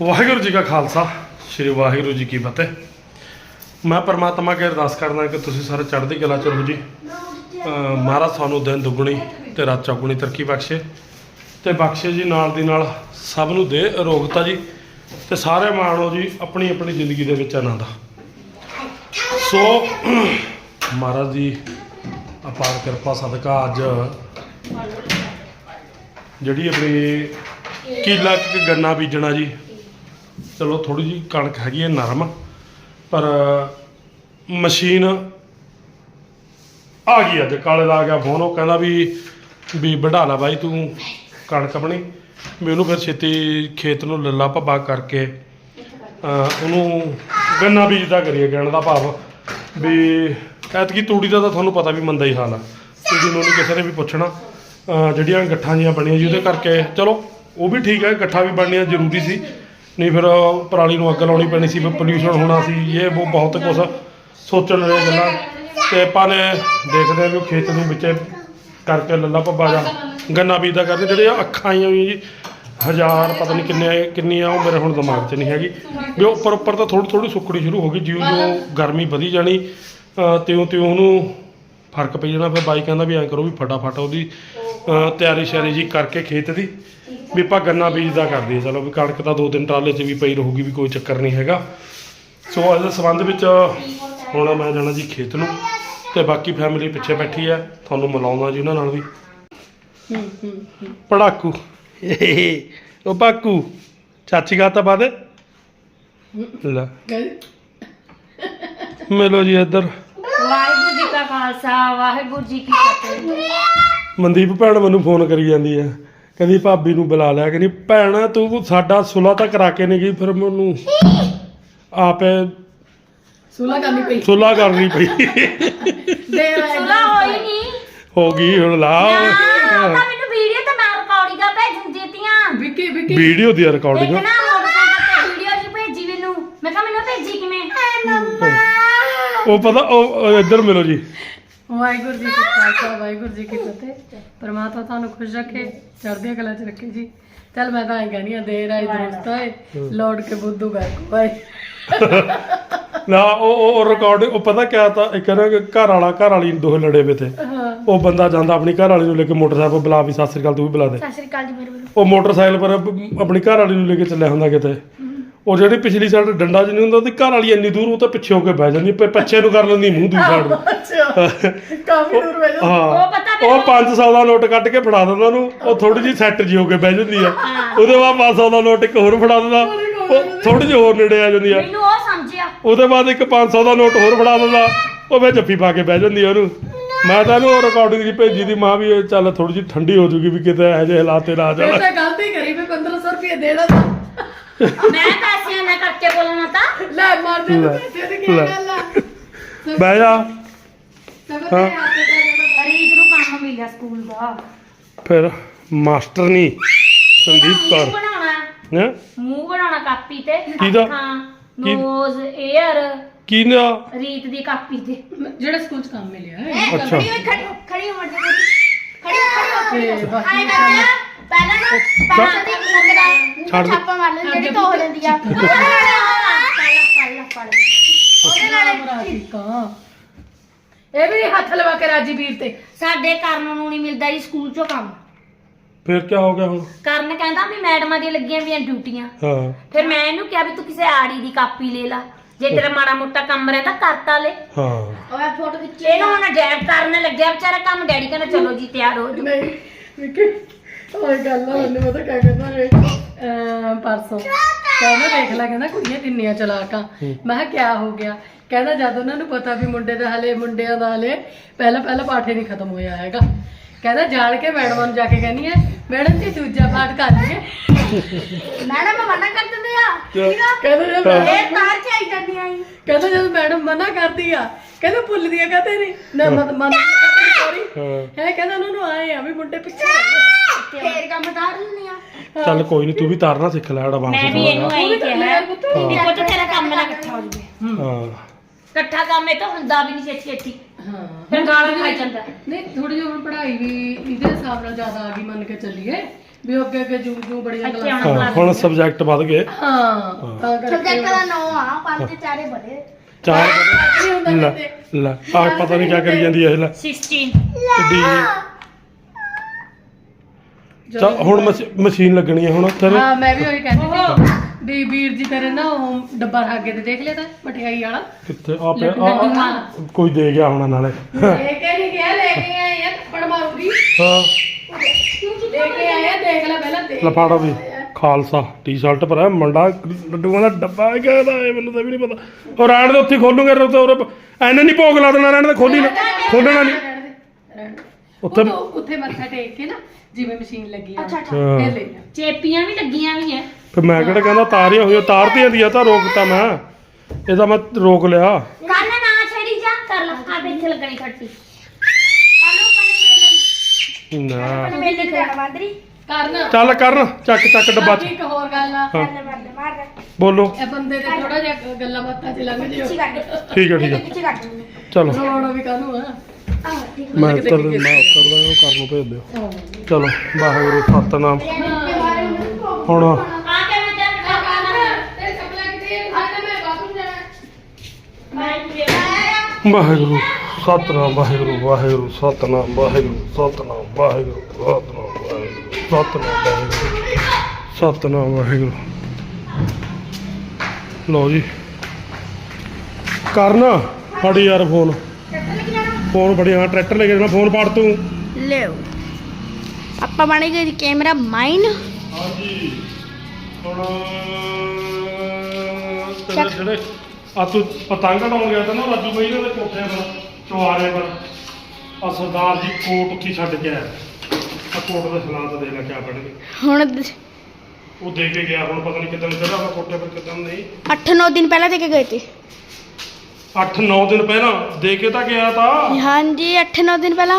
ਵਾਹਿਗੁਰੂ ਜੀ ਕਾ ਖਾਲਸਾ, ਸ੍ਰੀ ਵਾਹਿਗੁਰੂ ਜੀ ਕੀ ਫਤਿਹ। ਮੈਂ ਪਰਮਾਤਮਾ ਕੇ ਅਰਦਾਸ ਕਰਦਾ ਕਿ ਤੁਸੀਂ ਸਾਰੇ ਚੜ੍ਹਦੀ ਕਲਾ ਚ ਰਹੋ ਜੀ। ਮਹਾਰਾਜ ਤੁਹਾਨੂੰ ਦਿਨ ਦੁੱਗਣੀ ਤੇ ਰਾਤ ਚੌਗੁਣੀ ਤਰੱਕੀ ਬਖਸ਼ੇ। ਤੇ ਬਖਸ਼ੇ ਜੀ ਨਾਲ ਦੀ ਨਾਲ ਸਭ ਨੂੰ ਦੇ ਅਰੋਗਤਾ ਜੀ ਤੇ ਸਾਰੇ ਮਾਣੋ ਜੀ ਆਪਣੀ ਆਪਣੀ ਜ਼ਿੰਦਗੀ ਦੇ ਵਿੱਚ ਆਨੰਦ। ਸੋ, ਮਹਾਰਾਜ ਜੀ, ਅਪਾਰ ਕਿਰਪਾ, ਸਦਕਾ ਅੱਜ ਜਿਹੜੀ ਆਪਣੀ ਕਿਲਾ ਕੁ ਗੰਨਾ ਬੀਜਣਾ ਜੀ ਚਲੋ ਥੋੜੀ ਜੀ ਕਣਕ ਹੈਗੀ ਹੈ ਨਰਮ, ਪਰ ਮਸ਼ੀਨ ਆ ਗਈ ਅੱਜ, ਕਾਲੇ ਦਾ ਆ ਗਿਆ ਫੋਨ, ਉਹ ਕਹਿੰਦਾ ਵੀ ਵੀ ਵਢਾ ਬਾਈ ਤੂੰ ਕਣਕ ਆਪਣੀ। ਵੀ ਉਹਨੂੰ ਫਿਰ ਛੇਤੀ ਖੇਤ ਨੂੰ ਲੱਲਾ ਭੱਬਾ ਕਰਕੇ ਉਹਨੂੰ ਗੰਨਾ ਬੀਜਦਾ ਕਰੀਏ ਕਹਿਣ ਦਾ ਭਾਵ। ਵੀ ਐਤਕੀ ਤੂੜੀ ਦਾ ਤਾਂ ਤੁਹਾਨੂੰ ਪਤਾ ਵੀ ਮੰਦਾ ਹੀ ਹਾਲ ਆ। ਤੂੜੀ ਨੂੰ ਨਹੀਂ ਕਿਸੇ ਨੇ ਵੀ ਪੁੱਛਣਾ ਜਿਹੜੀਆਂ ਗੱਠਾਂ ਜੀਆਂ ਬਣੀਆਂ ਜੀ, ਉਹਦੇ ਕਰਕੇ ਚਲੋ, ਉਹ ਵੀ ਠੀਕ ਹੈ, ਗੱਠਾਂ ਵੀ ਬਣਨੀਆਂ ਜ਼ਰੂਰੀ ਸੀ। ਨਹੀਂ ਫਿਰ ਪਰਾਲੀ ਨੂੰ ਅੱਗ ਲਾਉਣੀ ਪੈਣੀ ਸੀ, ਫਿਰ ਪੋਲਿਊਸ਼ਨ ਹੋਣਾ ਸੀ, ਇਹ ਉਹ ਬਹੁਤ ਕੁਝ ਸੋਚਣ ਵਾਲੀਆਂ ਗੱਲਾਂ। ਤੇ ਆਪਾਂ ਨੇ ਦੇਖਦੇ ਹਾਂ ਵੀ ਉਹ ਖੇਤ ਨੂੰ ਵਿੱਚ ਕਰਕੇ ਲੱਲਾ ਭੱਬਾ ਜਾ ਗੰਨਾ ਬੀਜਦਾ ਕਰਦੇ ਜਿਹੜੇ ਅੱਖਾਂ ਆਈਆਂ ਹੋਈਆਂ ਜੀ, ਹਜ਼ਾਰ ਪਤਾ ਨਹੀਂ ਕਿੰਨੇ, ਕਿੰਨੀਆਂ ਉਹ ਮੇਰੇ ਹੁਣ ਦਿਮਾਗ 'ਚ ਨਹੀਂ ਹੈਗੀ। ਵੀ ਉੱਪਰ ਉੱਪਰ ਤਾਂ ਥੋੜੀ ਥੋੜੀ ਸੁੱਕਣੀ ਸ਼ੁਰੂ ਹੋ ਗਈ ਜਿਉਂ ਜਿਉਂ ਗਰਮੀ ਵਧੀ ਜਾਣੀ ਤਿਉਂ ਤਿਉਂ ਉਹਨੂੰ ਫ਼ਰਕ ਪਈ ਜਾਣਾ ਫਿਰ ਬਾਈ ਕਹਿੰਦਾ ਵੀ ਐਂ ਕਰੋ ਵੀ ਫਟਾਫਟ ਉਹਦੀ ਤਿਆਰੀ ਸ਼ਿਆਰੀ ਜੀ ਕਰਕੇ ਖੇਤ ਦੀ ਵੀ ਆਪਾਂ ਗੰਨਾ ਬੀਜਦਾ ਕਰਦੇ ਚਲੋ ਵੀ ਕਣਕ ਤਾਂ ਦੋ ਦਿਨ ਟਰਾਲੇ 'ਚ ਵੀ ਪਈ ਰਹੂਗੀ ਵੀ ਕੋਈ ਚੱਕਰ ਨਹੀਂ ਹੈਗਾ। ਸੋ ਇਸ ਸੰਬੰਧ ਵਿੱਚ ਹੁਣ ਮੈਂ ਜਾਣਾ ਜੀ ਖੇਤ ਨੂੰ ਤੇ ਬਾਕੀ ਫੈਮਿਲੀ ਪਿੱਛੇ ਬੈਠੀ ਹੈ ਤੁਹਾਨੂੰ ਮਿਲਾਉਂਦਾ ਜੀ ਉਹਨਾਂ ਨਾਲ ਵੀ। ਪੜਾਕੂ। ਉਹ ਬਾਕੂ। ਚਾਚੀ ਗਾ ਤਾਂ ਬਾਦੇ ਲੈ। ਮਿਲੋ ਜੀ ਇੱਧਰ। ਖਾਲਸਾ ਵਾਹਿਗੁਰੂ ਜੀ ਕੀ ਫਤਿਹ। ਮਨਦੀਪ ਭੈਣ ਮੈਨੂੰ ਫੋਨ ਕਰੀ ਜਾਂਦੀ ਹੈ ਕਹਿੰਦੀ ਭਾਬੀ ਨੂੰ ਬੁਲਾ ਲਿਆ। ਕਹਿੰਦੀ ਭੈਣ ਤੂੰ ਸਾਡਾ ਸੁਲਾ ਤਾਂ ਕਰਾ ਕੇ ਨਹੀਂ ਗਈ ਫਿਰ ਮੈਨੂੰ ਆਪੇ ਸੁਲਾ ਕਰਨੀ ਪਈ। ਸੁਲਾ ਕਰਨੀ ਪਈ। ਸੁਲਾ ਹੋਈ ਨਹੀਂ ਹੋ ਗਈ ਹੁਣ ਲਾ। ਮੈਨੂੰ ਵੀਡੀਓ ਤੇ ਮੈਂ ਰਿਕਾਰਡਿੰਗਾਂ ਭੇਜਣ ਦਿੱਤੀਆਂ। ਵਿੱਕੀ ਵਿੱਕੀ। ਵੀਡੀਓ ਦੀ ਰਿਕਾਰਡਿੰਗ ਨਾ ਮੋਟਰਸਾਈਕਲ ਤੇ ਵੀਡੀਓ ਜੀ ਭੇਜੀ ਮੈਨੂੰ। ਮੈਂ ਕਿਹਾ ਮੈਨੂੰ ਭੇਜੀ ਕਿਵੇਂ? ਉਹ ਪਤਾ ਉਹ ਇੱਧਰ ਮਿਲੋ ਜੀ। ਵਾਹਿਗੁਰੂ ਜੀ ਕੀ ਖਾਲਸਾ ਵਾਹਿਗੁਰੂ ਜੀ ਕੀ ਫਤਿਹ। ਪਰਮਾਤਮਾ ਤੁਹਾਨੂੰ ਖੁਸ਼ ਰੱਖੇ ਚੜ੍ਹਦੀਆਂ ਕਲਾ ਚ ਰੱਖੇ ਜੀ। ਚੱਲ ਮੈਂ ਤਾਂ ਐਂ ਕਹਿੰਦੀ ਆ ਦੇਰ ਆਈ ਦੋਸਤ ਆਏ। ਲੋੜ ਕੇ ਬੁੱਧੂ ਬੈਠੋ ਆਏ। ਨਾ ਉਹ ਉਹ ਰਿਕਾਰਡਿੰਗ ਉਹ ਪਤਾ ਕਿਆ ਤਾਂ ਇੱਕ ਨਾ ਘਰ ਵਾਲਾ ਘਰ ਵਾਲੀ ਦੋਹੇ ਲੜੇ ਵੇ ਤੇ। ਉਹ ਬੰਦਾ ਜਾਂਦਾ ਆਪਣੀ ਘਰ ਵਾਲੀ ਨੂੰ ਲੈ ਕੇ ਮੋਟਰਸਾਈਕਲ ਬੁਲਾ ਵੀ ਸਤਿ ਸ੍ਰੀ ਅਕਾਲ ਤੂੰ ਵੀ ਬੁਲਾ ਦੇ। ਸਤਿ ਸ਼੍ਰੀ ਅਕਾਲ ਜੀ ਮੇਰੇ ਵੱਲੋਂ ਉਹ ਮੋਟਰਸਾਈਕਲ ਪਰ ਆਪਣੀ ਘਰ ਵਾਲੀ ਨੂੰ ਲੈ ਕੇ ਚੱਲਿਆ ਹੁੰਦਾ ਕਿਤੇ। ਉਹ ਜਿਹੜੀ ਪਿਛਲੀ ਸਾਈਡ ਡੰਡਾ ਜਿਹਾ ਨਹੀਂ ਹੁੰਦਾ ਉਹਦੀ ਘਰ ਵਾਲੀ ਇੰਨੀ ਦੂਰ ਉਹ ਤਾਂ ਪਿੱਛੇ ਹੋ ਕੇ ਬਹਿ ਜਾਂਦੀ ਪ- ਪਿੱਛੇ ਨੂੰ ਕਰ ਲੈਂਦੀ ਮੂੰਹ ਦੂਜੀ ਸਾਈਡ ਨੂੰ। ਅੱਛਾ ਕਾਫੀ ਦੂਰ ਬੈਠੋ ਉਹ ਹਾਂ ਪਤਾ ਉਹ 500 ਦਾ ਨੋਟ ਕੱਢ ਕੇ ਫੜਾ ਦਿੰਦਾ ਉਹਨੂੰ ਉਹ ਥੋੜੀ ਜਿਹੀ ਸੈੱਟ ਜੀ ਹੋ ਕੇ ਬਹਿ ਜਾਂਦੀ ਆ ਉਹਦੇ ਬਾਅਦ 500 ਦਾ ਨੋਟ ਇੱਕ ਹੋਰ ਫੜਾ ਦਿੰਦਾ ਉਹ ਥੋੜੀ ਜਿਹੀ ਹੋਰ ਨੇੜੇ ਆ ਜਾਂਦੀ ਆ ਮੈਨੂੰ ਉਹ ਸਮਝਿਆ। ਉਹਦੇ ਬਾਅਦ ਇੱਕ 500 ਦਾ ਨੋਟ ਹੋਰ ਫੜਾ ਦਿੰਦਾ ਉਹ ਵਿੱਚ ਜੱਫੀ ਪਾ ਕੇ ਬਹਿ ਜਾਂਦੀ ਆ ਉਹਨੂੰ। ਮੈਂ ਤਾਂ ਉਹਨੂੰ ਰਿਕਾਰਡਿੰਗ ਜੀ ਭੇਜੀ ਦੀ ਮਾਂ ਵੀ ਇਹ ਚੱਲ ਥੋੜੀ ਜਿਹੀ ਠੰਡੀ ਹੋ ਜੂਗੀ ਵੀ ਕਿਤੇ ਇਹੋ ਜਿਹੇ ਹਾਲਾਤ ਤੇ ਨਾ ਆ ਮੈਂ ਜਾਣਾ ਤਾਂ ਗਲਤੀ ਕਰੀ ਵੀ 1500 ਰੁਪਏ ਦੇਣਾ ਮੈਂ ਪੈਸਿਆਂ ਨਾਲ ਕਰਕੇ ਬੋਲਣਾ ਤਾਂ। ਲੈ ਮਰ ਜਾ ਲੈ, ਪੈਸੇ ਦੀ ਕੀ ਲੈ। ਗੱਲ ਆ। ਬਹਿ ਜਾ। ਸਭ ਤੇ ਹੱਥ ਤੇ ਜਾਣਾ ਰੀਤ ਨੂੰ ਕੰਮ ਮਿਲਿਆ ਸਕੂਲ ਦਾ। ਫਿਰ ਮਾਸਟਰ ਨਹੀਂ ਸੰਦੀਪ ਮੂੰਹ ਕੌਰ ਬਣਾਉਣਾ। ਹੈ? ਮੂੰਹ ਬਣਾਉਣਾ ਕਾਪੀ ਤੇ ਕਿਹਦਾ? ਅੱਖਾਂ ਕੀ? ਨੋਜ਼ 에ਅਰ ਕੀ ਨਾ ਰੀਤ ਦੀ ਕਾਪੀ ਤੇ। ਜਿਹੜਾ ਸਕੂਲ ਚ ਕੰਮ ਮਿਲਿਆ ਹੈ ਅੱਛਾ। ਖੜੀ ਹੋ ਖੜੀ ਹੋ ਖੜੀ ਹੋ ਮਰਦੀ ਖੜੀ ਹੋ ਖੜੀ ਹੋ। ਤੇ ਬਾਕੀ ਆਏ ਪਹਿਲਾਂ ਨਾ ਪਹਿਲਾਂ ਦੀ ਲੱਗਦਾ ਛੱਡ ਦੇ। ਛਾਪਾ ਮਾਰ ਲੈਂਦੀ ਜਿਹੜੀ ਧੋ ਲੈਂਦੀ ਆ। ਪੱਲਾ ਪੱਲਾ ਪੱਲਾ ਉਹਦੇ ਨਾਲ ਭਰਾ ਠੀਕਾ ਇਹ ਵੀ ਨੀ ਹੱਥ ਲਵਾ ਕੇ ਰਾਜੀ ਵੀਰ ਤੇ। ਸਾਡੇ ਕਰਨ ਨੂੰ ਨਹੀਂ ਮਿਲਦਾ ਜੀ ਸਕੂਲ ਚੋਂ ਕੰਮ। ਫਿਰ ਕੀ ਹੋ ਗਿਆ ਹੁਣ? ਕਰਨ ਕਹਿੰਦਾ ਵੀ ਮੈਡਮਾਂ ਦੀਆਂ ਲੱਗੀਆਂ ਵੀਆਂ ਡਿਊਟੀਆਂ। ਹਾਂ। ਫਿਰ ਮੈਂ ਇਹਨੂੰ ਕਿਹਾ ਵੀ ਤੂੰ ਕਿਸੇ ਆੜੀ ਦੀ ਕਾਪੀ ਲੈ ਲਾ। ਜੇ ਤੇਰਾ ਮਾੜਾ ਮੋਟਾ ਕੰਮ ਰਹਿੰਦਾ ਕਰਤਾ ਲੈ। ਹਾਂ। ਓਏ ਫੋਟੋ ਖਿੱਚੇ ਇਹਨੂੰ ਹੁਣ ਜੈਬ ਕਰਨ ਲੱਗਿਆ ਵਿਚਾਰਾ ਕੰਮ ਡੈਡੀ ਕਹਿੰਦਾ ਚਲੋ ਜੀ ਤਿਆਰ ਹੋ ਜਾਓ। ਨਹੀਂ ਵਿੱਕੀ ਓਏ ਗੱਲ ਆ ਮੈਨੂੰ ਪਤਾ ਕਿਆ ਕਹਿੰਦਾ ਰੇ। ਅਹ ਪਰਸੋਂ। ਕਹਿੰਦਾ ਦੇਖ ਲੈ ਕਹਿੰਦਾ ਕੁੜੀਆਂ ਕਿੰਨੀਆਂ ਚਲਾਕਾਂ ਮੈਂ ਕਿਹਾ ਕਿਆ ਹੋ ਗਿਆ? ਕਹਿੰਦਾ ਜਦ ਉਹਨਾਂ ਨੂੰ ਪਤਾ ਵੀ ਮੁੰਡੇ ਦਾ ਹਲੇ ਮੁੰਡਿਆਂ ਦਾ ਹਲੇ ਪਹਿਲਾਂ ਪਹਿਲਾਂ ਪਾਠੇ ਨਹੀਂ ਖਤਮ ਹੋਇਆ ਹੈਗਾ। ਕਹਿੰਦਾ ਜਾਣ ਕੇ ਮੈਡਮ ਨੂੰ ਜਾ ਕੇ ਕਹਿੰਦੀ ਹੈ ਮੈਡਮ ਜੀ ਦੂਜਾ ਪਾਠ ਕਰ ਲਈਏ। ਮੈਡਮ ਮਨਾ ਕਰ ਦਿੰਦੇ ਆ। ਕਹਿੰਦਾ ਜਦ। ਮੈਡਮ- ਇਹ ਤਾਰ ਚਾਈ ਜਾਂਦੀ ਆਈ ਕਹਿੰਦਾ ਜਦ ਮੈਡਮ ਮਨਾ ਕਰਦੀ ਆ ਕਹਿੰਦਾ ਭੁੱਲਦੀ ਆ ਕਹਤੇ ਨਹੀਂ ਨਾ ਮਤ ਮਨ ਸੌਰੀ। ਹਾਂ। ਕਹਿੰਦਾ ਉਹਨਾਂ ਨੂੰ ਆਏ ਆ ਵੀ ਮੁੰਡੇ ਪਿੱਛੇ ਫੇਰ ਕੰਮ ਤਾਰ ਲੈਂਦੀ ਆ। ਚੱਲ ਕੋਈ ਨਹੀਂ ਤੂੰ ਵੀ ਤਾਰਨਾ ਸਿੱਖ ਲੈ ਐਡਵਾਂਸ ਮੈਂ ਵੀ ਇਹਨੂੰ ਐਂ ਕਿਹਾ। ਯਾਰ ਪੁੱਤ ਵੀ ਪੁੱਤ ਤੇਰਾ ਕੰਮ ਨਾ ਇਕੱਠਾ ਹੋ ਜਾਵੇ। ਹਾਂ। ਇਕੱਠਾ ਕੰਮ ਇਹ ਤਾਂ ਹੁੰਦਾ ਵੀ ਨਹੀਂ ਛੇਤੀ ਛੇਤੀ। ਹਾਂ। ਫਿਰ ਗਾਲਾਂ ਖਾਈ ਜਾਂਦਾ। ਨਹੀਂ ਥੋੜੀ ਜਿਹੀ ਹੁਣ ਪੜ੍ਹਾਈ ਵੀ ਇਹਦੇ ਹਿਸਾਬ ਨਾਲ ਜ਼ਿਆਦਾ ਆ ਗਈ ਮੰਨ ਕੇ ਚੱਲੀਏ। ਵੀ ਉਹ ਅੱਗੇ ਅੱਗੇ ਜੂ ਜੂ ਬੜੀਆਂ ਅੱਗੇ ਕਲਾਸਾਂ ਆਉਣਾ। ਹਾਂ ਹੁਣ ਸਬਜੈਕਟ ਵੱਧ ਗਏ। ਹਾਂ ਤਾਂ ਕਰਕੇ ਸਬਜੈਕਟ ਦਾ ਨੋ ਆ ਪੰਜ ਚਾਰੇ ਬੜੇ। ਚਾਰ ਨਹੀਂ ਹੁੰਦਾ ਲੈ ਕਿਤੇ। ਲੈ ਆ ਪਤਾ ਨਹੀਂ ਕੀ ਕਰੀ ਜਾਂਦੀ ਹੈ ਇਹ ਲੈ। 16 ਕਿੱਡੀ ਚਾ ਹੁਣ ਮਸ਼- ਮਸ਼ੀਨ ਲੱਗਣੀ ਹੈ ਹੁਣ ਤੇਰੇ। ਹਾਂ ਮੈਂ ਵੀ ਉਹੀ ਕਹਿੰਦੀ ਸੀ ਵੀ ਵੀਰ ਜੀ ਤੇਰੇ ਨਾ ਉਹ ਡੱਬਾ ਰਾਗੇ ਤੇ ਦੇਖ ਲਿਆ ਤਾਂ ਮਠਿਆਈ ਵਾਲਾ। ਕਿੱਥੇ? ਆ ਪਿਆ ਆ- ਆ-। ਕੋਈ ਦੇ ਗਿਆ ਹੋਣਾ ਨਾਲੇ। ਲੈ ਕੇ ਨਹੀਂ ਗਿਆ ਲੈ ਕੇ ਆਏ ਆ ਥੱਪੜ ਮਾਰੂਗੀ। ਹਾਂ। ਲੈ ਕੇ ਆਏ ਆ ਦੇਖ ਲੈ ਪਹਿਲਾਂ ਦੇਖ ਲਫਾੜਾ ਵੀ। ਖਾਲਸਾ ਟੀ-ਸ਼ਰਟ ਪਰ ਹੈ ਮੰਡਾ ਲੱਡੂਆਂ ਦਾ ਡੱਬਾ ਹੈ ਕਿਹਦਾ ਇਹ ਮੈਨੂੰ ਤਾਂ ਵੀ ਨਹੀਂ ਪਤਾ। ਉਹ ਰਹਿਣ ਦੇ ਉੱਥੇ ਖੋਲੂਗੇ ਤੇ ਉਹ ਐਨੇ ਨਹੀਂ ਭੋਗ ਲਾ ਦੇਣਾ ਰਹਿਣ ਦੇ ਖੋਲੀ ਨਾ। ਖੋਲਣਾ ਨਹੀਂ ਰਹਿਣ ਦੇ, ਰਹਿਣ ਦੇ। ਉੱਥੇ ਉੱਥੇ ਉੱਥੇ ਮੱਥਾ ਟੇਕ ਕੇ ਨਾ ਜਿਵੇਂ ਮਸ਼ੀਨ ਲੱਗੀ ਆ। ਅੱਛਾ ਅੱਛਾ। ਹਾਂ। ਫਿਰ ਲੈ ਜਾ ਚੇਪੀਆਂ ਵੀ ਲੱਗੀਆਂ ਵੀ ਐ। ਫਿਰ ਮੈਂ ਕਿਹੜਾ ਕਹਿੰਦਾ ਤਾਰੀਆਂ ਹੋਈਆਂ ਤਾਰਤੀਆਂ ਦੀਆਂ ਤਾਂ ਰੋਕਤਾ ਮੈਂ। ਇਹਦਾ ਮੈਂ ਰੋਕ ਲਿਆ। ਕੰਨ ਨਾ ਛੜੀ ਜਾ ਕਰ ਲਾ। ਆ ਇੱਥੇ ਲੱਗਣੀ ਖੱਟੀ। ਨਾ। ਮੇਰੇ ਮੇਲੇ ਤੇ ਮਾਦਰੀ ਕਰਨ। ਚੱਲ ਕਰਨ ਚੱਕ ਚੱਕ ਡੱਬਾ ਚ। ਇੱਕ ਹੋਰ ਗੱਲ ਆ। ਹਾਂ। ਮਾਰ ਦੇ ਮਾਰ ਦੇ ਬੋਲੋ। ਇਹ ਬੰਦੇ ਤੇ ਥੋੜਾ ਜਿਹਾ ਗੱਲਾਂ ਬਾਤਾਂ ਚ ਲੰਘ ਜਿਓ। ਪਿੱਛੇ ਕੱਢ। ਠੀਕ ਹੈ ਠੀਕ ਹੈ ਪਿੱਛੇ ਕੱਢ। ਚਲੋ। ਰੋਣਾ ਵੀ ਕਾਹਨੂੰ ਆ? ਆਹ ਠੀਕ ਮੈਂ ਉੱਤਰ ਮੈਂ ਉੱਤਰਦਾ ਕਰਨ ਨੂੰ ਭੇਜ ਦਿਓ। ਚਲੋ, ਵਾਹਿਗੁਰੂ, ਸਤਨਾਮ। ਹੁਣ ਵਾਹਿਗੁਰੂ, ਸਤਨਾਮ, ਵਾਹਿਗੁਰੂ ਵਾਹਿਗੁਰੂ, ਸਤਨਾਮ ਵਾਹਿਗੁਰੂ ਸਤਨਾਮ ਵਾਹਿਗੁਰੂ ਸਤਨਾਮ ਵਾਹਿਗੁਰੂ ਸਤਨਾਮ ਵਾਹਿਗੁਰੂ ਸਤਨਾਮ, ਵਾਹਿਗੁਰੂ। ਲਓ ਜੀ। ਕਰਨ, ਫੜੀ ਯਾਰ ਫੋਨ। ਫੋਨ ਫੜੀ ਹਾਂ ਟਰੈਕਟਰ ਲੈ ਕੇ ਜਾਣਾ ਫੋਨ ਫੜ ਤੂੰ। ਲਿਓ ਆਪਾਂ ਬਣ ਗਏ ਕੈਮਰਾ ਮਾਈਨ। ਹਾਂਜੀ। ਹੁਣ ਤੇਰੇ ਜਿਹੜੇ ਆ ਤੂੰ ਪਤੰਗ ਉਡਾਉਣ ਗਿਆ ਤਾਂ ਨਾ ਰਾਜੂ ਬਾਈ ਦੇ ਕੋਠੇ ਪਰ ਚੁਆਰੇ ਪਰ। ਆ ਸਰਦਾਰ ਜੀ ਕੋਟ ਉੱਥੇ ਛੱਡ ਕੇ ਆਇਆ। ਆ ਕੋਟ ਦੇ ਹਾਲਾਤ ਦੇਖ ਲੈ ਹੁਣ ਉਹ ਦੇ ਕੇ ਗਿਆ ਹੁਣ ਪਤਾ ਨਹੀਂ ਕਿਦਾਂ ਚੜਾ ਵਾ ਕੋਠੇ ਪਰ ਕਿਦਾਂ ਨਹੀਂ। 8-9 ਦਿਨ ਪਹਿਲਾਂ ਦੇ ਕੇ ਗਏ ਤੇ। 8-9 ਦਿਨ ਪਹਿਲਾਂ ਦੇ ਕੇ ਤਾਂ ਗਿਆ ਤਾਂ। ਹਾਂਜੀ 8-9 ਦਿਨ ਪਹਿਲਾਂ।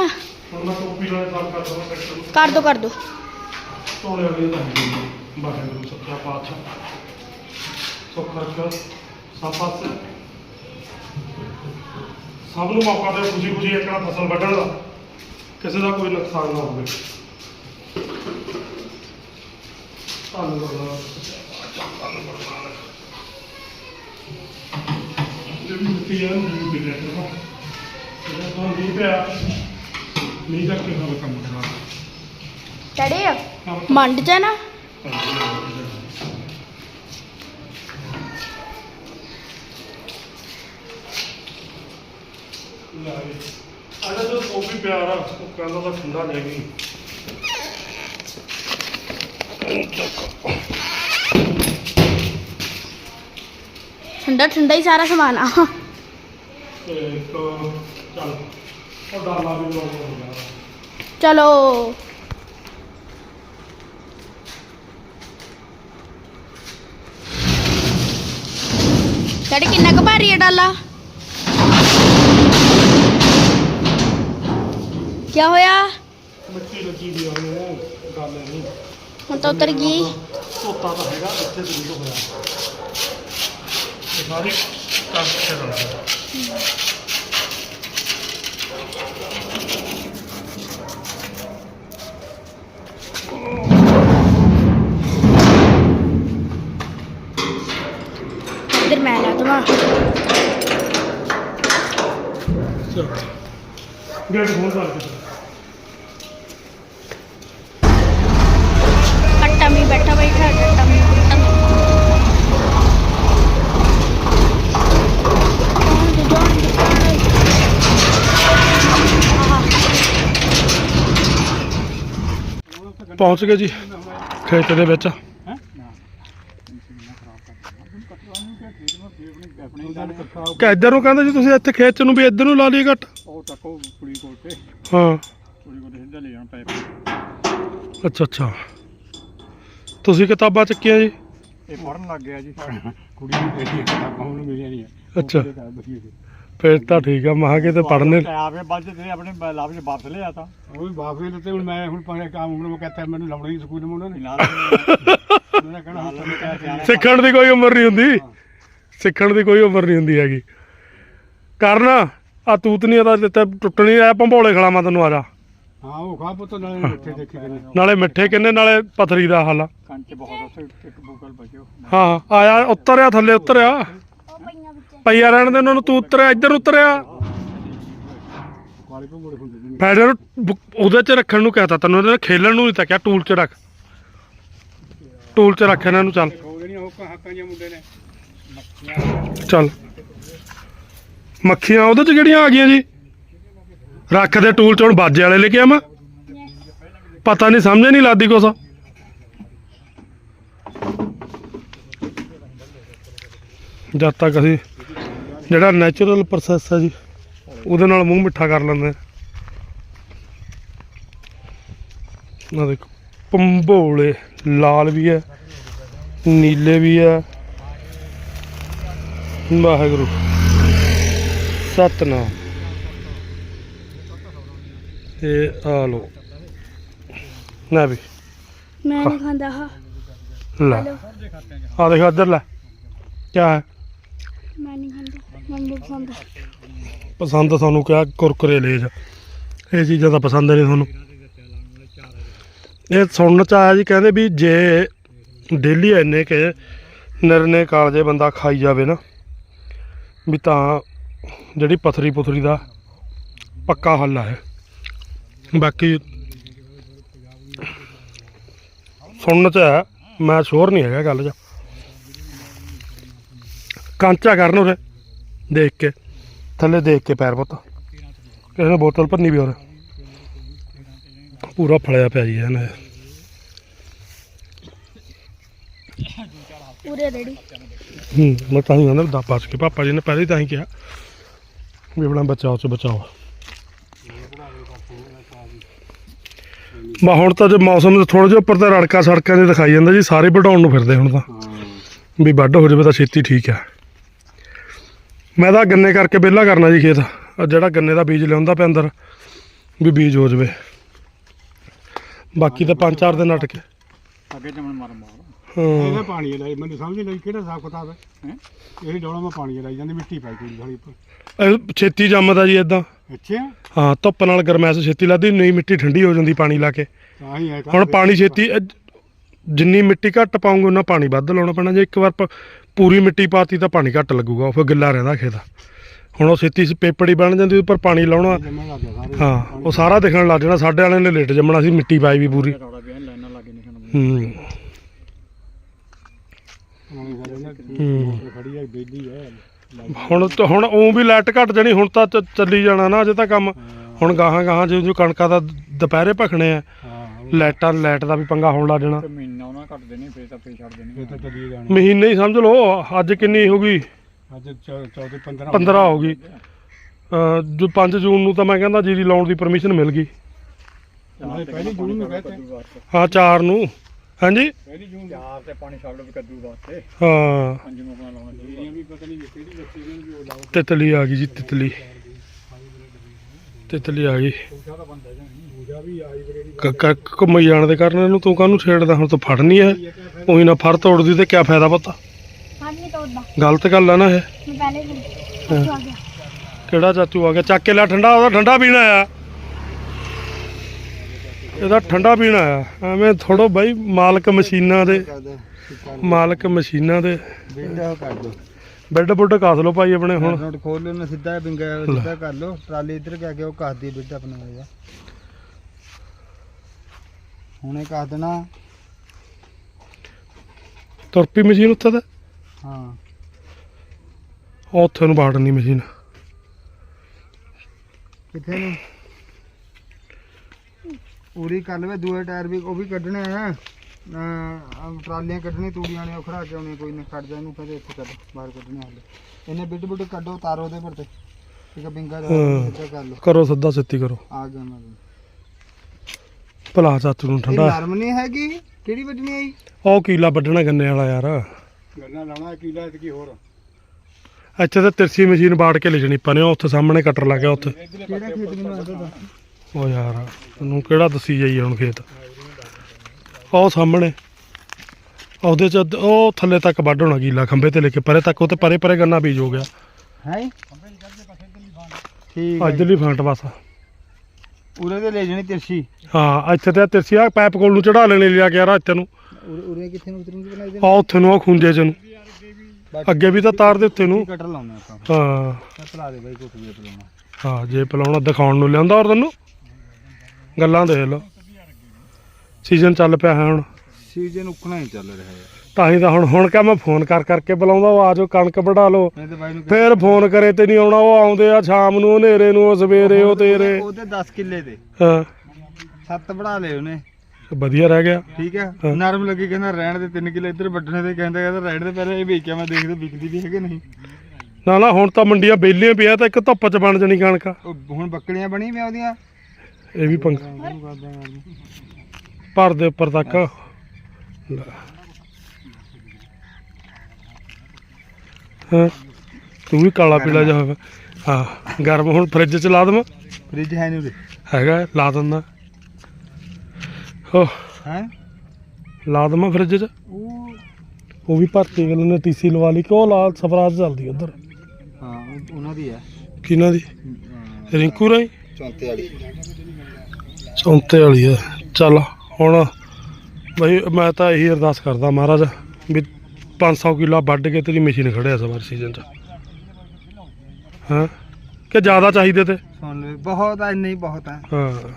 ਹੁਣ ਮੈਂ ਟੋਪੀ ਨਾਲ ਸਾਫ਼ ਕਰ ਦਵਾਂ ਟਰੈਕਟਰ ਨੂੰ। ਕਰ ਦੋ ਕਰ ਦੋ। ਧੋਣੇ ਵਾਲੀ ਦਾ ਵਾਹਿਗੁਰੂ ਸੱਚਾ ਪਾਤਸ਼ਾਹ। ਸੁੱਖ ਰੱਖ ਸਭ ਪਾਸੇ। ਸਭ ਨੂੰ ਮੌਕਾ ਦੇ ਖੁਸ਼ੀ ਖੁਸ਼ੀ ਇੱਕ ਨਾਲ ਫਸਲ ਵੱਢਣ ਦਾ। ਕਿਸੇ ਦਾ ਕੋਈ ਨੁਕਸਾਨ ਨਾ ਹੋਵੇ। ਧੰਨ ਗੁਰਨਾਨਕ ਸੱਚਾ ਪਾਤਸ਼ਾਹ, ਧੰਨ ਗੁਰਨਾਨਕ ਮਿੱਟੀ ਆ ਤਾਂ ਨਹੀਂ ਪਿਆ ਨਹੀਂ ਤਾਂ ਕੰਮ ਚੜੇ ਕੰਮ ਮੰਡ ਚ ਨਾ? ਅਜਾ ਜੋ। ਉਹ ਵੀ ਪਿਆਰ ਆ ਉਹ ਕਹਿੰਦਾ ਤਾਂ ਠੰਡਾ ਲੈ ਗਈ। ਠੰਡਾ ਠੰਡਾ ਹੀ ਸਾਰਾ ਸਮਾਨ ਆ। ਤੇ ਇੱਕ ਚੱਲ ਉਹ ਡਾਲਾ ਵੀ ਲੋਕ ਹੋ ਗਿਆ ਚਲੋ। ਚੜੇ ਕਿੰਨਾ ਕੁ ਭਾਰੀ ਹੈ ਡਾਲਾ? ਕੀ ਹੋਇਆ? ਮਿੱਟੀ ਲੱਗੀ ਵੀ ਆ ਉਹ ਗੱਲ ਨਹੀਂ। ਹੁਣ ਤਾਂ ਉਤਰ ਗਈ। ਧੋਤਾ ਤਾਂ ਹੈਗਾ ਇੱਥੇ ਤੇ ਨਹੀਂ ਹੋਇਆ। ਇਹ ਸਾਰੀ ਕੰਮ ਤੇ ਰਹਾ ਮੈਂ ਲਾ ਦਵਾਂ। ਚਲ। ਗੇਟ ਖੋਲ ਕਰ ਪਹੁੰਚ ਗਏ ਜੀ ਖੇਤ ਦੇ ਵਿੱਚ। ਕਿ ਇੱਧਰ ਨੂੰ ਕਹਿੰਦੇ ਜੀ ਤੁਸੀਂ ਇੱਥੇ ਖੇਤ ਚ ਨੂੰ ਵੀ ਇੱਧਰ ਨੂੰ ਲਾ ਲਈ ਘੱਟ? ਉਹ ਤੱਕੋ ਕੁੜੀ ਕੋਲ ਤੇ। ਹਾਂ। ਕੁੜੀ ਕੋਲ ਸਿੱਧਾ ਲੈ ਜਾਣਾ ਪੈਪ। ਅੱਛਾ ਅੱਛਾ। ਤੁਸੀਂ ਕਿਤਾਬਾਂ ਚੱਕੀਆਂ ਜੀ? ਇਹ ਪੜਨ ਲੱਗ ਗਿਆ ਜੀ। ਕੁੜੀ ਨੂੰ ਕਿਤਾਬਾਂ ਉਹਨੂੰ ਮਿਲੀਆਂ ਨਹੀਂ ਅੱਛਾ। ਫਿਰ ਤਾਂ ਠੀਕ ਆ ਮਹਾ ਕਿਤੇ ਪੜ੍ਹਨੇ ਆਪੇ ਬੱਜ ਤੇ ਆਪਣੇ ਲਾਭ ਚ ਵਾਪਸ ਲਿਆ ਤਾਂ। ਉਹ ਵੀ ਵਾਪਸ ਲਿੱਤੇ ਹੁਣ ਮੈਂ ਹੁਣ ਪਾਇਆ ਕੰਮ ਹੁਣ ਮੈਂ ਕਹਤਾ ਮੈਨੂੰ ਲਾਉਣਾ ਸਕੂਲ ਨੂੰ ਉਹਨਾਂ ਨੇ। ਉਹਨਾਂ ਕਹਿਣਾ ਹੁਣ ਸਿੱਖਣ ਦੀ ਕੋਈ ਉਮਰ ਨਹੀਂ ਹੁੰਦੀ। ਸਿੱਖਣ ਦੀ ਕੋਈ ਉਮਰ ਨਹੀਂ ਹੁੰਦੀ ਹੈਗੀ। ਕਰਨਾ ਆ ਤੂਤਨੀਆਂ ਦਾ ਦਿੱਤਾ ਟੁੱਟਣੀ ਆ ਭੰਬੋਲੇ ਖਿਲਾਵਾਂ ਤੈਨੂੰ ਆ ਜਾ ਹਾਂ ਉਹ ਖਾ ਪੁੱਤ ਨਾਲੇ ਉੱਥੇ ਦੇਖੀ ਕਿੰਨੇ। ਨਾਲੇ ਮਿੱਠੇ ਕਿੰਨੇ ਨਾਲੇ ਪਥਰੀ ਦਾ ਹਾਲ। ਆ ਕੰਚ ਬਹੁਤ ਉੱਥੇ ਇੱਕ ਬੂਕਲ ਬਚਿਓ। ਹਾਂ ਆਇਆ ਉਤਰਿਆ ਥੱਲੇ ਉਤਰਿਆ। ਪਈਆਂ ਪਈਆ ਰਹਿਣ ਦੇ, ਉਹਨਾਂ ਨੂੰ ਤੂੰ ਉਤਰਿਆ, ਇੱਧਰ ਉਤਰਿਆ। ਵਾਲੇ ਫੈਡਰ ਉਹਦੇ 'ਚ ਰੱਖਣ ਨੂੰ ਕਹਤਾ ਤੈਨੂੰ ਇਹਨੇ ਖੇਲਣ ਨੂੰ ਨਹੀਂ ਤਾਂ ਕਿਹਾ, ਟੂਲ 'ਚ ਰੱਖ। ਟੂਲ 'ਚ ਰੱਖ ਇਹਨਾਂ ਨੂੰ, ਚੱਲ। ਮੱਖੀਆਂ ਚੱਲ। ਮੱਖੀਆਂ ਉਹਦੇ 'ਚ ਕਿਹੜੀਆਂ ਆ ਗਈਆਂ ਜੀ? ਰੱਖ ਦੇ ਟੂਲ 'ਚ, ਹੁਣ ਬਾਜੇ ਵਾਲੇ ਲੈ ਕੇ ਆਵਾਂ। ਪਤਾ ਨਹੀਂ ਸਮਝ ਨਹੀਂ ਲੱਗਦੀ ਕੁਛ। ਜਦ ਤੱਕ ਅਸੀਂ ਜਿਹੜਾ ਨੈਚੁਰਲ ਪ੍ਰੋਸੈਸ ਹੈ ਜੀ ਉਹਦੇ ਨਾਲ ਮੂੰਹ ਮਿੱਠਾ ਕਰ ਲੈਂਦੇ ਆ ਨਾ ਦੇਖੋ ਪੰਬੋਲੇ ਲਾਲ ਵੀ ਹੈ ਨੀਲੇ ਵੀ ਹੈ। ਵਾਹਿਗੁਰੂ। ਸਤਨਾਮ। ਇਹ ਆ ਲੋ ਨਾ ਵੀ। ਮੈਂ ਨਹੀਂ ਖਾਂਦਾ ਹਾਂ ਲੈ। ਆ ਦੇਖ ਇੱਧਰ ਲੈ। ਕੀ ਹੈ? ਮੈਂ ਨਹੀਂ ਖਾਂਦਾ। ਮੰਮੀ ਖਾਂਦਾ ਪਸੰਦ ਤੁਹਾਨੂੰ ਕਿਹਾ ਕੁਰਕਰੇ ਲੇਜ ਇਹ ਚੀਜ਼ਾਂ ਤਾਂ ਪਸੰਦ ਨਹੀਂ ਤੁਹਾਨੂੰ। ਇਹ ਸੁਣਨ ਚ ਆਇਆ ਜੀ, ਕਹਿੰਦੇ ਵੀ ਜੇ ਡੇਲੀ ਇੰਨੇ ਕੇ ਨਿਰਨੇ ਕਾਲਜੇ ਬੰਦਾ ਖਾਈ ਜਾਵੇ ਨਾ, ਵੀ ਤਾਂ ਜਿਹੜੀ ਪਥਰੀ ਪੁਥਰੀ ਦਾ ਪੱਕਾ ਹੱਲ ਹੈ ਬਾਕੀ ਸੁਣਨ ਚ ਆਇਆ, ਮੈਂ ਸ਼ੋਰ ਨਹੀਂ ਹੈਗਾ ਗੱਲ 'ਚ। ਕਾਂਚਾ ਕਰਨ ਉਰੇ। ਦੇਖ ਕੇ। ਥੱਲੇ ਦੇਖ ਕੇ ਪੈਰ ਪੁੱਤ। ਕਿਸੇ ਨੇ ਬੋਤਲ ਭੰਨੀ ਵੀ ਹੋਰ। ਪੂਰਾ ਫੜਿਆ ਪਿਆ ਜੀ ਇਹਨੇ। ਪੂਰੇ ਰੈਡੀ ਹੂੰ ਮੈਂ ਤਾਂ ਹੀ ਕਹਿੰਦਾ ਦਾ ਬਚ ਕੇ। ਪਾਪਾ ਜੀ ਨੇ ਪਹਿਲੇ ਤਾਂ ਹੀ ਕਿਹਾ ਵੀ ਆਪਣਾ ਬਚਾਓ ਚ ਬਚਾਓ। ਮਾ ਹੁਣ ਤਾਂ ਜੇ ਮੌਸਮ ਥੋੜਾ ਜਿਹਾ ਉੱਪਰ ਤਾਂ ਰੜਕਾ ਸੜਕਾਂ 'ਤੇ ਦਿਖਾਈ ਜਾਂਦਾ ਜੀ ਸਾਰੇ ਵਢਾਉਣ ਨੂੰ ਫਿਰਦੇ ਹੁਣ ਤਾਂ। ਵੀ ਵੱਢ ਹੋ ਜਾਵੇ ਤਾਂ ਛੇਤੀ ਠੀਕ ਆ ਮੈਂ ਤਾਂ ਗੰਨੇ ਕਰਕੇ ਵਿਹਲਾ ਕਰਨਾ ਜੀ ਖੇਤ। ਆਹ ਜਿਹੜਾ ਗੰਨੇ ਦਾ ਬੀਜ ਲਿਆਉਂਦਾ ਪਿਆ ਅੰਦਰ ਵੀ ਬੀਜ ਹੋ ਜਾਵੇ। ਬਾਕੀ ਤਾਂ ਪੰਜ ਚਾਰ ਦਿਨ ਅਟਕੇ। ਅੱਗੇ ਜਮਨ ਮਾਰ ਮਾਰ। ਹਾਂ। ਇਹਦਾ ਪਾਣੀ ਲਾਈ ਮੈਨੂੰ ਸਮਝ ਨਹੀਂ ਲੱਗੀ ਕਿਹੜਾ ਹਿਸਾਬ ਕਿਤਾਬ ਹੈ। ਹੈ? ਇਹ ਡੋਲਾ ਮੈਂ ਪਾਣੀ ਲਾਈ ਜਾਂਦੀ ਮਿੱਟੀ ਪਾਈ ਕੋਈ ਥੋੜੀ ਇਹ ਛੇਤੀ ਜੰਮਦਾ ਜੀ ਇਦਾਂ ਅੱਛਾ? ਹਾਂ ਧੁੱਪ ਨਾਲ ਗਰਮੈਸ਼ ਛੇਤੀ ਲੱਗਦੀ ਨਹੀਂ ਮਿੱਟੀ ਠੰਡੀ ਹੋ ਜਾਂਦੀ ਪਾਣੀ ਲਾ ਕੇ। ਤਾਂ ਹੀ ਹੈ ਹੁਣ ਪਾਣੀ ਛੇਤੀ ਅਹ ਜਿੰਨੀ ਮਿੱਟੀ ਘੱਟ ਪਾਉਂਗੇ ਉਹਨਾਂ ਪਾਣੀ ਵੱਧ ਲਾਉਣਾ ਪੈਣਾ। ਜੇ ਇੱਕ ਵਾਰ ਪ- ਪੂਰੀ ਮਿੱਟੀ ਪਾਤੀ ਤਾਂ ਪਾਣੀ ਘੱਟ ਲੱਗੂਗਾ ਉਹ ਫਿਰ ਗਿੱਲਾ ਰਹਿੰਦਾ ਖੇਤ। ਹੁਣ ਉਹ ਛੇਤੀ ਪੇਪੜੀ ਬਣ ਜਾਂਦੀ ਉੱਪਰ ਪਾਣੀ ਲਾਉਣਾ। ਹਾਂ ਉਹ ਸਾਰਾ ਦਿਖਣ ਲੱਗ ਜਾਣਾ ਸਾਡੇ ਵਾਲਿਆਂ ਨੇ ਲੇਟ ਜੰਮਣਾ ਸੀ ਮਿੱਟੀ ਪਾਈ ਵੀ ਪੂਰੀ। ਹੂੰ। ਹੁਣ ਤਾਂ- ਹੁਣ ਉਹ ਵੀ ਲਾਈਟ ਘੱਟ ਜਾਣੀ ਹੁਣ ਤਾਂ ਚੱਲੀ ਜਾਣਾ ਨਾ ਅਜੇ ਤਾਂ ਕੰਮ। ਹੁਣ ਗਾਹਾਂ ਗਾਹਾਂ ਜਿਉਂ ਜਿਉਂ ਕਣਕਾਂ ਦਾ ਦੁਪਹਿਰੇ ਭਖਣੇ ਆ। ਲਾਈਟਾਂ ਲਾਈਟ ਦਾ ਵੀ ਪੰਗਾ ਹੋਣ ਲੱਗ ਜਾਣਾ। ਮਹੀਨਾ ਉਹਨਾਂ ਘੱਟ ਦੇਣੇ ਫੇਰ ਤਾਂ ਫੇਰ ਛੱਡ ਦੇਣੇ। ਫੇਰ ਤਾਂ ਚੱਲੀ ਜਾਣੀ। ਮਹੀਨੇ ਹੀ ਸਮਝ ਲਓ ਅੱਜ ਕਿੰਨੀ ਹੋ ਗਈ? ਅੱਜ 14 15 15 ਹੋ ਗਈ। ਅਹ ਜੋ 5 ਜੂਨ ਨੂੰ ਤਾਂ ਮੈਂ ਕਹਿੰਦਾ ਜੀਰੀ ਲਾਉਣ ਦੀ ਪਰਮਿਸ਼ਨ ਮਿਲ ਗਈ। ਪਹਿਲੀ ਜੂਨ ਨੂੰ ਕਹਤੇ ਹਾਂ 4 ਨੂੰ। ਹਾਂਜੀ? ਪਹਿਲੀ ਜੂਨ ਚਾਰ ਤੇ ਪਾਣੀ ਛੱਡ ਲਓ ਕੱਦੂ ਵਾਸਤੇ। ਹਾਂ। ਪੰਜ ਨੂੰ ਆਪਣਾ ਲਾਉਣਾ। ਚਾਹੀਦਾ ਵੀ ਪਤਾ ਨਹੀਂ ਕਿਹੜੀ ਬੱਚੀ ਨੇ ਵੀ ਉਹ ਲਾਓ। ਤਿਤਲੀ ਆ ਗਈ ਜੀ ਤਿਤਲੀ। ਤਿਤਲੀ ਆ ਗਈ। ਪੂਜਾ ਦਾ ਬੰਦਾ ਜਾਂ ਪੂਜਾ ਵੀ ਆਈ ਬਰੇੜੀ ਕ- ਕ- ਘੁੰਮਈ ਜਾਣ ਦੇ ਕਾਰਨ ਇਹਨੂੰ ਤੂੰ ਕਾਹਨੂੰ ਛੇੜਦਾ? ਹੁਣ ਤੂੰ ਫੜਨੀ ਹੈ। ਉਹੀ ਨਾ ਫੜ ਤੋੜਦੀ ਤੇ ਕਿਆ ਫਾਇਦਾ ਪਤਾ? ਹਾਂ ਨਹੀਂ ਤੋੜਦਾ। ਗਲਤ ਗੱਲ ਆ ਨਾ ਇਹ। ਮੈਂ ਪਹਿਲੇ ਦਿਨ ਆ ਗਿਆ। ਕਿਹੜਾ ਚਾਚੂ ਆ ਗਿਆ? ਚੱਕ ਕੇ ਲੈ ਠੰਡਾ ਉਹਦਾ ਠੰਡਾ ਪੀਣਾ ਆ ਇਹਦਾ ਠੰਡਾ ਪੀਣਾ ਆ ਐਵੇਂ ਥੋੜੋ ਬਾਈ ਮਾਲਕ ਮਸ਼ੀਨਾਂ ਦੇ ਮਾਲਕ ਮਸ਼ੀਨਾਂ ਦੇ ਬਿੰਗਾ ਕਰ ਦੋ। ਬੈੱਡ ਬੁੱਡ ਕਾਸ ਲਓ ਭਾਈ ਆਪਣੇ ਹੁਣ। ਨੋਟ ਖੋਲ ਲਓ ਨਾ ਸਿੱਧਾ ਬਿੰਗਾ ਸਿੱਧਾ ਕਰ ਲਓ। ਟਰਾਲੀ ਇੱਧਰ ਕਹਿ ਕੇ ਉਹ ਕੱਸ ਦੀ ਬਿੱਡ ਆਪਣਾ ਹੋਇਆ ਹੁਣੇ ਕੱਸ ਦੇਣਾ। ਤੁਰ ਪਈ ਮਸ਼ੀਨ ਉੱਥੇ ਤੇ? ਹਾਂ। ਉਹ ਉੱਥੇ ਨੂੰ ਬਾੜਨੀ ਮਸ਼ੀਨ। ਕਿੱਥੇ ਨੂੰ? ਪੂਰੀ ਕਰ ਲਵੇ ਦੂਏ ਟਾਇਰ ਵੀ ਉਹ ਵੀ ਕੱਢਣੇ ਆ। ਅਹ ਟਰਾਲੀਆਂ ਕੱਢਣੀ ਤੂੜੀਆਂ ਨੇ ਉਹ ਖੜਾ ਕੇ ਆਉਣੀ ਕੋਈ ਨਾ ਕੱਢ ਜਾ ਇਹਨੂੰ ਕਹਿੰਦੇ ਇੱਥੇ ਕੱਢ ਬਾਹਰ ਕੱਢਣੇ ਹਾਲੇ। ਇਹਨੇ ਬਿੱਡ ਬੁੱਡ ਕੱਢੋ ਉਤਾਰੋ ਉਹਦੇ ਪਰ ਤੇ। ਆ ਬਿੰਗਾ ਦਾ ਹਾਂ। ਸਿੱਧਾ ਕਰ ਲਓ। ਕਰੋ ਸਿੱਧਾ ਸਿੱਤੀ ਕਰੋ। ਆ ਗਿਆ ਮੈਂ। ਭਲਾ ਚਾਚੂ ਨੂੰ ਇਹ ਠੰਡਾ ਨਰਮ ਨਹੀਂ ਹੈਗੀ? ਕਿਹੜੀ ਵੱਢਣੀ ਆਈ ਉਹ ਕੀਲਾ ਵੱਢਣਾ ਗੰਨੇ ਵਾਲਾ ਯਾਰ। ਗੰਨਾ ਲਾਉਣਾ ਕੀਲਾ ਤੇ ਕੀ ਹੋਰ। ਇੱਥੇ ਤਾਂ ਤਿਰਛੀ ਮਸ਼ੀਨ ਬਾੜ ਕੇ ਲੈ ਜਣੀ ਪਨੇ ਉੱਥੇ ਸਾਹਮਣੇ ਕਟਰ ਲੱਗਿਆ ਉੱਥੇ। ਕਿਹੜਾ ਖੇਤ ਮੈਨੂੰ ਆਦਾ ਦੱਸ ਉਹ ਯਾਰ ਤੈਨੂੰ ਕਿਹੜਾ ਦੱਸੀ ਜਾਈਏ ਹੁਣ ਖੇਤ? ਉਹ ਸਾਹਮਣੇ। ਉਹਦੇ ਚ ਅੱਧ- ਉਹ ਥੱਲੇ ਤੱਕ ਵੱਢ ਹੋਣਾ ਗੀਲਾ ਖੰਬੇ ਤੇ ਲੈ ਕੇ ਪਰੇ ਤੱਕ ਉਹ ਤੇ ਪਰੇ ਪਰੇ ਗੰਨਾ ਬੀਜ ਹੋ ਗਿਆ। ਹੈ? ਠੀਕ ਹੈ ਇੱਧਰਲੀ ਫਰੰਟ ਬਸ। ਉਰੇ ਤੇ ਲੈ ਜਾਣੀ ਤਿਰਛੀ। ਹਾਂ ਇੱਥੇ ਤੇ ਤਿਰਸੀ ਆ ਪਾਈਪ ਕੋਲ ਨੂੰ ਚੜਾ ਲੈਣੇ ਲਿਆ ਕੇ ਯਾਰ ਇੱਥੇ ਨੂੰ। ਉਰੇ ਉਰੇ ਕਿੱਥੇ ਨੂੰ ਉਤਰੂਗੀ ਬਣਾ ਇਹਦੇ ਆ ਉੱਥੇ ਨੂੰ ਆ ਖੁੰਝੇ ਚ ਨੂੰ। ਅੱਗੇ ਵੀ ਤਾਂ ਤਾਰ ਦੇ ਉੱਤੇ ਨੂੰ। ਕਟਰ ਲਾਉਣਾ ਆਪਾਂ। ਹਾਂ। ਮੈਂ ਭਲਾ ਦੇ ਬਾਈ ਕੁੱਟ ਵੀ ਪਲਾਉਣਾ। ਹਾਂ ਜੇ ਪਲਾਉਣਾ ਦਿਖਾਉਣ ਨੂੰ ਲਿਆਂਦਾ ਔਰ ਤੈਨੂੰ? ਗੱਲਾਂ ਦੇਖ ਲਓ। ਸੀਜ਼ਨ ਚੱਲ ਪਿਆ ਹੈ ਹੁਣ। ਸੀਜ਼ਨ ਉਕਣਾ ਹੀ ਚੱਲ ਰਿਹਾ ਹੈ। ਤਾਂ ਹੀ ਤਾਂ ਹੁਣ ਹੁਣ ਕਹ ਮੈਂ ਫੋਨ ਕਰ ਕਰਕੇ ਬੁਲਾਉਂਦਾ ਉਹ ਆ ਜਾਓ ਕਣਕ ਵਢਾ ਲਓ। ਫੇਰ ਫੋਨ ਕਰੇ ਤੇ ਨਹੀਂ ਆਉਣਾ ਉਹ ਆਉਂਦੇ ਆ ਸ਼ਾਮ ਨੂੰ ਹਨੇਰੇ ਨੂੰ ਉਹ ਸਵੇਰੇ ਉਹ ਤੇਰੇ। ਉਹਦੇ 10 ਕਿੱਲੇ ਦੇ। ਹਾਂ। ਸੱਤ ਬਣਾ ਲਏ ਉਹਨੇ। ਵਧੀਆ ਰਹਿ ਗਿਆ। ਠੀਕ ਹੈ। ਨਰਮ ਲੱਗੀ ਕਹਿੰਦਾ ਰਹਿਣ ਦੇ 3 ਕਿੱਲੇ ਇੱਧਰ ਵੱਢਣੇ ਤੇ ਕਹਿੰਦਾ ਕਹਿੰਦਾ ਰਹਿਣ ਦੇ ਪਹਿਲਾਂ ਇਹ ਵੇਚਿਆ ਮੈਂ ਦੇਖਦਾ ਵਿਕਦੀ ਵੀ ਹੈਗੇ ਨਹੀਂ। ਨਾ ਨਾ ਹੁਣ ਤਾਂ ਮੰਡੀਆਂ ਬੇਲੀਆਂ ਪਿਆ ਤਾਂ ਇੱਕ ਧੁੱਪ ਚ ਬਣ ਜਣੀ ਕਣਕ। ਹੁਣ ਬੱਕਲੀਆਂ ਬਣੀ ਮੈਂ ਉਹਦੀਆਂ। ਇਹ ਵੀ ਪੰਗਾ ਭਰ ਦੇ ਉੱਪਰ ਤੱਕ ਲੈ। ਹਾਂ ਤੂੰ ਵੀ ਕਾਲਾ ਪੀਲਾ ਜਿਹਾ ਹੋਇਆ ਹਾਂ ਗਰਮ ਹੁਣ ਫ੍ਰਿਜ ਚ ਲਾ ਦਵਾਂ। ਫ੍ਰਿਜ ਹੈ ਨਹੀਂ ਉਰੇ। ਹੈਗਾ ਲਾ ਦਿੰਦਾ। ਹੋ ਹੈ? ਲਾ ਦਵਾਂ ਫ੍ਰਿਜ ਚ। ਉਹ ਉਹ ਵੀ ਭਰਤੀ ਗੱਲ ਨੇ ਟੀਸੀ ਲਵਾ ਲਈ ਕਿ ਉਹ ਲਾਲ ਸਫਰਾਜ ਚੱਲਦੀ ਉਧਰ? ਹਾਂ ਉਹ- ਉਹਨਾਂ ਦੀ ਹੈ। ਕਿਹਨਾਂ ਦੀ? ਰਿੰਕੂ ਰਾਈ ਚੌਂਤੇ ਵਾਲੀ। ਚੌਂਤੇ ਵਾਲੀ ਆ। ਚੱਲ ਹੁਣ ਬਈ ਮੈਂ ਤਾਂ ਇਹੀ ਅਰਦਾਸ ਕਰਦਾ ਮਹਾਰਾਜ ਵੀ 500 ਕਿੱਲਾ ਵੱਢ ਕੇ ਤੇਰੀ ਮਸ਼ੀਨ ਖੜਿਆ ਇਸ ਵਾਰ ਸੀਜ਼ਨ ਚ। ਹਾਂ? ਕਿ ਜ਼ਿਆਦਾ ਚਾਹੀਦੇ ਤੇ? ਸੁਣ ਬਹੁਤ ਆ ਇੰਨੇ ਹੀ ਬਹੁਤ ਆ। ਹਾਂ।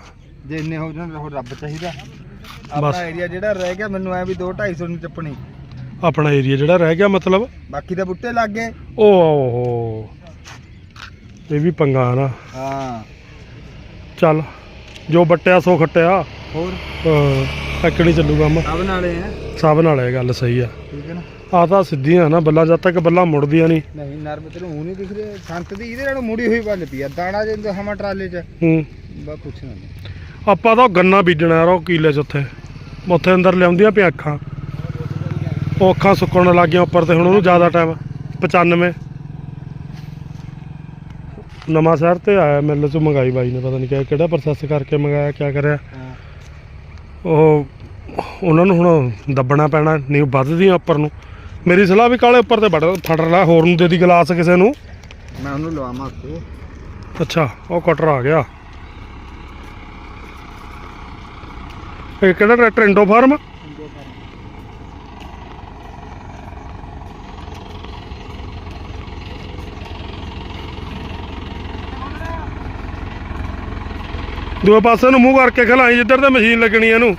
ਜੇ ਇੰਨੇ ਹੋ ਜਾਣ ਤਾਂ ਹੋਰ ਰੱਬ ਚਾਹੀਦਾ। ਆਪਣਾ ਏਰੀਆ ਜਿਹੜਾ ਰਹਿ ਗਿਆ ਮੈਨੂੰ ਐ ਵੀ 2 250 ਨੂੰ ਚੱਪਣੀ। ਆਪਣਾ ਏਰੀਆ ਜਿਹੜਾ ਰਹਿ ਗਿਆ ਮਤਲਬ? ਬਾਕੀ ਤਾਂ ਬੁੱਟੇ ਲੱਗ ਗਏ। ਉਹ ਓਹੋ ਇਹ ਵੀ ਪੰਗਾ ਨਾ। ਹਾਂ। ਚੱਲ ਜੋ ਬੱਟਿਆ ਸੋ ਖੱਟਿਆ। ਹੋਰ? ਹਾਂ ਐਕਣੀ ਚੱਲੂ ਕੰਮ? ਸਭ ਨਾਲੇ ਆ। ਸਭ ਨਾਲ ਗੱਲ ਸਹੀ ਆ। ਠੀਕ ਹੈ ਨਾ? ਆ ਤਾਂ ਸਿੱਧੀਆਂ ਨਾ ਬੱਲਾ ਜਦ ਤੱਕ ਬੱਲਾ ਮੁੜਦੀਆਂ ਨਹੀਂ। ਨਹੀਂ ਨਰਮ ਤੈਨੂੰ ਉਹ ਨਹੀਂ ਦਿਖ ਰਿਹਾ ਸੰਤ ਦੀ ਇਹਦੇ ਨਾਲ ਮੁੜੀ ਹੋਈ ਬੰਨ ਪਈ ਆ ਦਾਣਾ ਜੇ ਹਮਾ ਟਰਾਲੇ 'ਚ। ਹੂੰ। ਬਾ ਪੁੱਛਣਾ ਨਹੀਂ ਆਪਾਂ ਤਾਂ ਗੰਨਾ ਬੀਜਣਾ ਯਾਰ ਉਹ ਕੀਲੇ ਚ ਉੱਥੇ। ਉੱਥੇ ਅੰਦਰ ਲਿਆਉਂਦੀਆਂ ਪਿਆ ਅੱਖਾਂ। ਉਹ ਅੱਖਾਂ ਸੁੱਕਣ ਲੱਗ ਗਈਆਂ ਉੱਪਰ ਤੇ ਹੁਣ ਉਹਨੂੰ ਜ਼ਿਆਦਾ ਟਾਈਮ 95 ਨਵਾਂ ਸ਼ਹਿਰ ਤੇ ਆਇਆ ਮਿਲ ਚ ਮੰਗਾਈ ਬਾਈ ਨੇ ਪਤਾ ਨਹੀਂ ਕਿਹਾ ਕਿਹੜਾ ਪ੍ਰੋਸੈਸ ਕਰਕੇ ਮੰਗਾਇਆ ਕਿਆ ਕਰਿਆ। ਉਹ ਉਹਨਾਂ ਨੂੰ ਹੁਣ ਦੱਬਣਾ ਪੈਣਾ ਨਹੀਂ ਵੱਧਦੀਆਂ ਉੱਪਰ ਨੂੰ। ਮੇਰੀ ਸਲਾਹ ਵੀ ਕਾਲੇ ਉੱਪਰ ਤੇ ਵੱਢ ਫੜ ਲੈ ਹੋਰ ਨੂੰ ਦੇ ਦੀ ਗਲਾਸ ਕਿਸੇ ਨੂੰ। ਮੈਂ ਉਹਨੂੰ ਲਵਾਵਾਂ ਉੱਤੇ ਅੱਛਾ ਉਹ ਕਟਰ ਆ ਗਿਆ। ਇਹ ਕਿਹੜਾ ਟਰੈਕਟਰ? Indo farm? ਦੂਏ ਪਾਸੇ ਨੂੰ ਮੂੰਹ ਕਰਕੇ ਖਲਾਈ ਜਿੱਧਰ ਤੇ ਮਸ਼ੀਨ ਲੱਗਣੀ ਇਹਨੂੰ।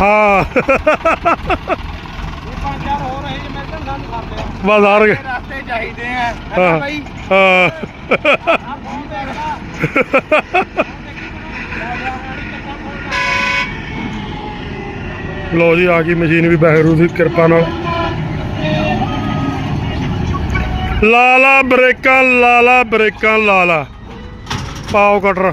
ਹਾਂ। ਪੰਜ ਚਾਰ ਹੋਰ ਜੇ ਮੈਂ ਤਾਂ ਨਾਲ ਕਰਦੇ ਆ। ਬਸ ਹਾਰ ਗਏ ਰਸਤੇ ਚਾਹੀਦੇ ਆ। ਹਾਂ ਬਾਈ ਹਾਂ। ਆ ਫੋਨ ਦੇਖ ਲੈ। ਲੋ ਜੀ ਆ ਗਈ ਮਸ਼ੀਨ ਵੀ ਬਹਿਰੂ ਦੀ ਕਿਰਪਾ ਨਾਲ। ਲਾਲਾ ਬ੍ਰੇਕਾਂ ਲਾਲਾ ਬ੍ਰੇਕਾਂ ਲਾਲਾ ਪਾਓ ਕਟਰ।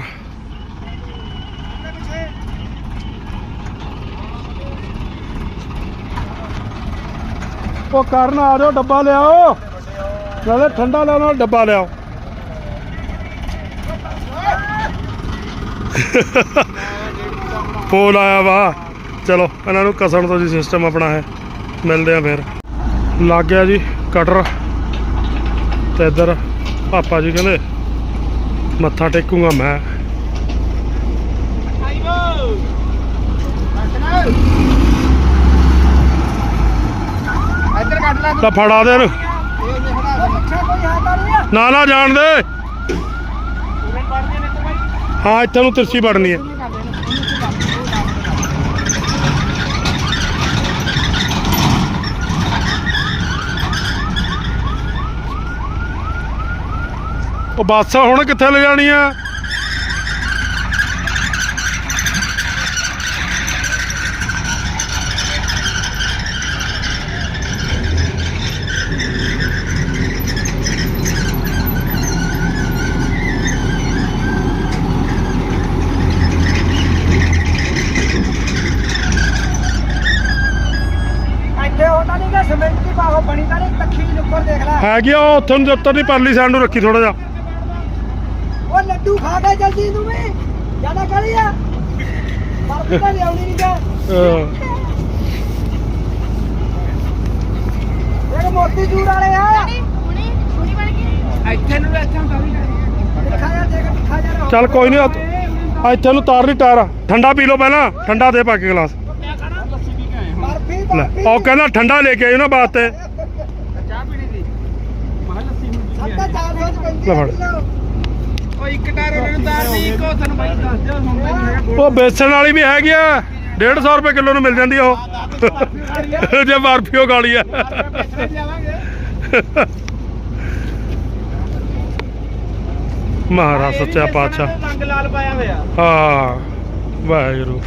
ਉਹ ਕਰਨ ਆ ਜਾਓ, ਡੱਬਾ ਲਿਆਓ। ਨਾਲੇ ਠੰਡਾ ਲਿਆਓ ਨਾਲ ਡੱਬਾ ਲਿਆਓ। ਫੋਨ ਆਇਆ ਵਾ। ਚਲੋ, ਇਹਨਾਂ ਨੂੰ ਕਸਣ ਤੋਂ ਜੀ ਸਿਸਟਮ ਆਪਣਾ ਹੈ। ਮਿਲਦੇ ਆ ਫਿਰ। ਲੱਗ ਗਿਆ ਜੀ ਕਟਰ। ਤੇ ਇੱਧਰ ਪਾਪਾ ਜੀ ਕਹਿੰਦੇ, ਮੱਥਾ ਟੇਕੂਗਾ ਮੈਂ। ਇੱਧਰ ਕੱਢ ਲੈ ਤਾਂ। ਫੜਾ ਦੇ ਇਹਨੂੰ। ਇਹ ਦੇਖਣਾ ਕੋਈ ਨਾ ਨਾ ਜਾਣ ਦੇ। ਹਾਂ ਇੱਥੇ ਨੂੰ ਤਿਰਛੀ ਵੜਨੀ ਹੈ। ਉਹ ਬੱਸ ਹੁਣ ਕਿੱਥੇ ਲੈ ਜਾਣੀ ਆ ਇੱਥੇ ਉਹ ਤਾਂ ਨਹੀਂ ਦੀ ਬਾਹੋ ਬਣੀ ਤਾਂ ਨਹੀਂ ਤੱਖੀ ਉੱਪਰ ਦੇਖ ਲੈ। ਹੈਗੀ ਆ ਉਹ ਉੱਥੇ ਨੂੰ ਉੱਤਰ ਦੀ ਪਰਲੀ ਸਾਈਡ ਨੂੰ ਰੱਖੀ ਥੋੜਾ ਜਿਹਾ। ਉਹ ਲੱਡੂ ਖਾ ਕੇ ਜਲਦੀ ਤੂੰ ਵੀ। ਜ਼ਿਆਦਾ ਕਾਲੀ ਆ। ਬਾਪੂ ਤਾਂ ਲਿਆਉਣੀ ਨਹੀਂ ਗਾ ਅਹ, ਇਹ ਮੋਤੀ ਜੂਰ ਵਾਲੇ ਆ। ਹੁਣੇ ਹੁਣੇ ਬਣ ਗਏ ਇੱਥੇ ਨੂੰ ਇੱਥੇ ਕਾਲੀ ਦਿਖਾ ਜਾ ਦੇਖ ਦਿਖਾ ਜਾ। ਚੱਲ ਕੋਈ ਨਹੀਂ ਆ ਇੱਥੇ ਨੂੰ ਤਾਰ ਲਈ ਟਾਇਰ ਠੰਡਾ ਪੀ ਲਓ ਪਹਿਲਾਂ ਠੰਡਾ ਦੇ ਪਾ ਕੇ ਗਲਾਸ। ਲੈ। ਬਰਫੀ ਉਹ ਕਹਿੰਦਾ ਠੰਡਾ ਲੈ ਕੇ ਆਇਓ ਨਾ ਵਾਸਤੇ ਚਾਹ ਪੀਣੀ ਦੀ ਮੈਂ ਲੱਸੀ ਸੱਤਾ 455 ਲੈ ਫੜ। ਉਹ ਇੱਕ ਟਾਰ ਉਹਨਾਂ ਨੂੰ ਤਾਰ ਦੀ ਇੱਕੋ ਤੁਹਾਨੂੰ ਬਾਈ ਦੱਸ ਦਿਓ ਹੁਣ ਤਾਂ ਨਹੀਂ ਹੈਗਾ। ਉਹ ਵੇਚਣ ਵਾਲੀ ਵੀ ਹੈਗੀ ਆ। 150 ਰੁਪਏ ਕਿਲੋ ਨੂੰ ਮਿਲ ਜਾਂਦੀ ਆ ਉਹ। ਜੇ ਬਰਫੀਓ ਗਾਲੀ ਆ। ਮਹਾਰਾਜ ਸੱਚਾ ਪਾਤਸ਼ਾਹ। ਰੰਗ ਲਾਲ ਪਾਇਆ ਹੋਇਆ। ਹਾਂ ਵਾਹਿਗੁਰੂ।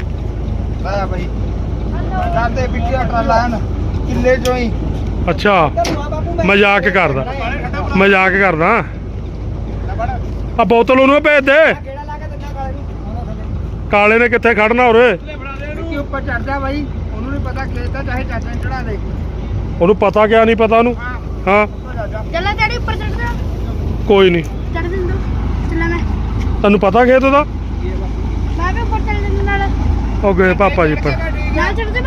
ਲਾਇਆ ਬਾਈ। ਦਾਦੇ ਪਿੱਟਿਆ ਟਰਾਲਾ ਹਨ ਕਿੱਲੇ ਚੋਂ ਹੀ। ਅੱਛਾ ਮਜ਼ਾਕ ਕਰਦਾ। ਮਜ਼ਾਕ ਕਰਦਾ। ਆ ਬੋਤਲ ਉਹਨੂੰ ਭੇਜ ਦੇ। ਕਾਲੇ ਨੂੰ ਕਿੱਥੇ ਖੜਨਾ ਉਰੇ? ਕਿ ਉੱਪਰ ਚੜਦਾ ਬਾਈ ਉਹਨੂੰ ਨਹੀਂ ਪਤਾ ਖੇਤ ਦਾ ਚਾਹੇ ਚਾਚਾ ਨੂੰ ਚੜਾ ਦੇ। ਉਹਨੂੰ ਪਤਾ ਕਿਆ ਨਹੀਂ ਪਤਾ ਉਹਨੂੰ? ਹਾਂ। ਚੜਦਾ ਚੱਲ ਡੈਡੀ ਉੱਪਰ ਚੜ ਜਾ। ਕੋਈ ਨਹੀਂ ਚੜ ਦਿੰਦੋ ਚੱਲ ਮੈਂ। ਤੈਨੂੰ ਪਤਾ ਖੇਤ ਦਾ ਮੈਂ ਵੀ ਉੱਪਰ ਚੜ ਦਿੰਦਾ ਨਾਲ। ਉਹ ਗਏ ਪਾਪਾ ਜੀ ਉੱਪਰ। ਚੜ ਜਾ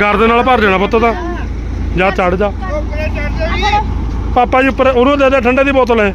ਗਰਦ ਨਾਲ ਭਰ ਜਾਣਾ ਪੁੱਤ ਦਾ ਜਾ ਚੜ ਜਾ। ਪਾਪਾ ਜੀ ਉੱਪਰ ਉਹਨੂੰ ਦੇ ਦੇ ਠੰਡੇ ਦੀ ਬੋਤਲ ਹੈ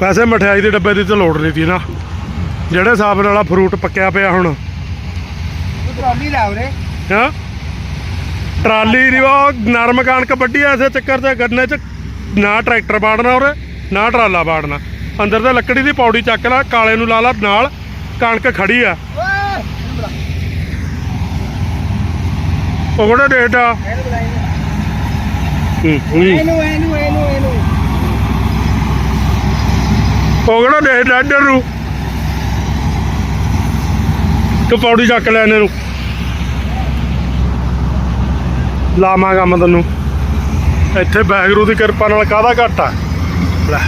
ਵੈਸੇ ਮਠਿਆਈ ਦੇ ਡੱਬੇ ਦੀ ਤਾਂ ਲੋੜ ਨਹੀਂ ਸੀ ਨਾ। ਜਿਹੜੇ ਹਿਸਾਬ ਨਾਲ ਆ ਫਰੂਟ ਪੱਕਿਆ ਪਿਆ ਹੁਣ। ਟਰਾਲੀ ਲਾ ਉਰੇ। ਹਾਂ? ਟਰਾਲੀ ਨਹੀਂ ਉਹ ਨਰਮ ਕਣਕ ਵੱਢੀ ਐ ਇਸੇ ਚੱਕਰ ਤੇ ਗੰਨੇ ਚ ਨਾ ਟਰੈਕਟਰ ਬਾੜਨਾ ਉਰੇ ਨਾ ਟਰਾਲਾ ਬਾੜਨਾ। ਅੰਦਰ ਤੇ ਲੱਕੜੀ ਦੀ ਪੌੜੀ ਚੱਕ ਲੈ ਕਾਲੇ ਨੂੰ ਲਾ ਲਾ ਨਾਲ ਕਣਕ ਖੜੀ ਆ। ਉਹ ਕਿਹੜਾ ਡੇਟਾ ਇਹਨੂੰ ਇਹਨੂੰ ਇਹਨੂੰ ਇਹਨੂੰ। ਇਹਨੂੰ ਉਹ ਕਿਹੜਾ ਨੂੰ। ਤੂੰ ਪੌੜੀ ਚੱਕ ਲੈ ਇਹਨਾਂ ਨੂੰ। ਲਾਵਾਂਗਾ ਮੈਂ ਤੈਨੂੰ। ਇੱਥੇ ਬੈਗਰੂ ਦੀ ਕਿਰਪਾ ਨਾਲ ਕਾਹਦਾ ਘੱਟ? ਆ ਲੈ,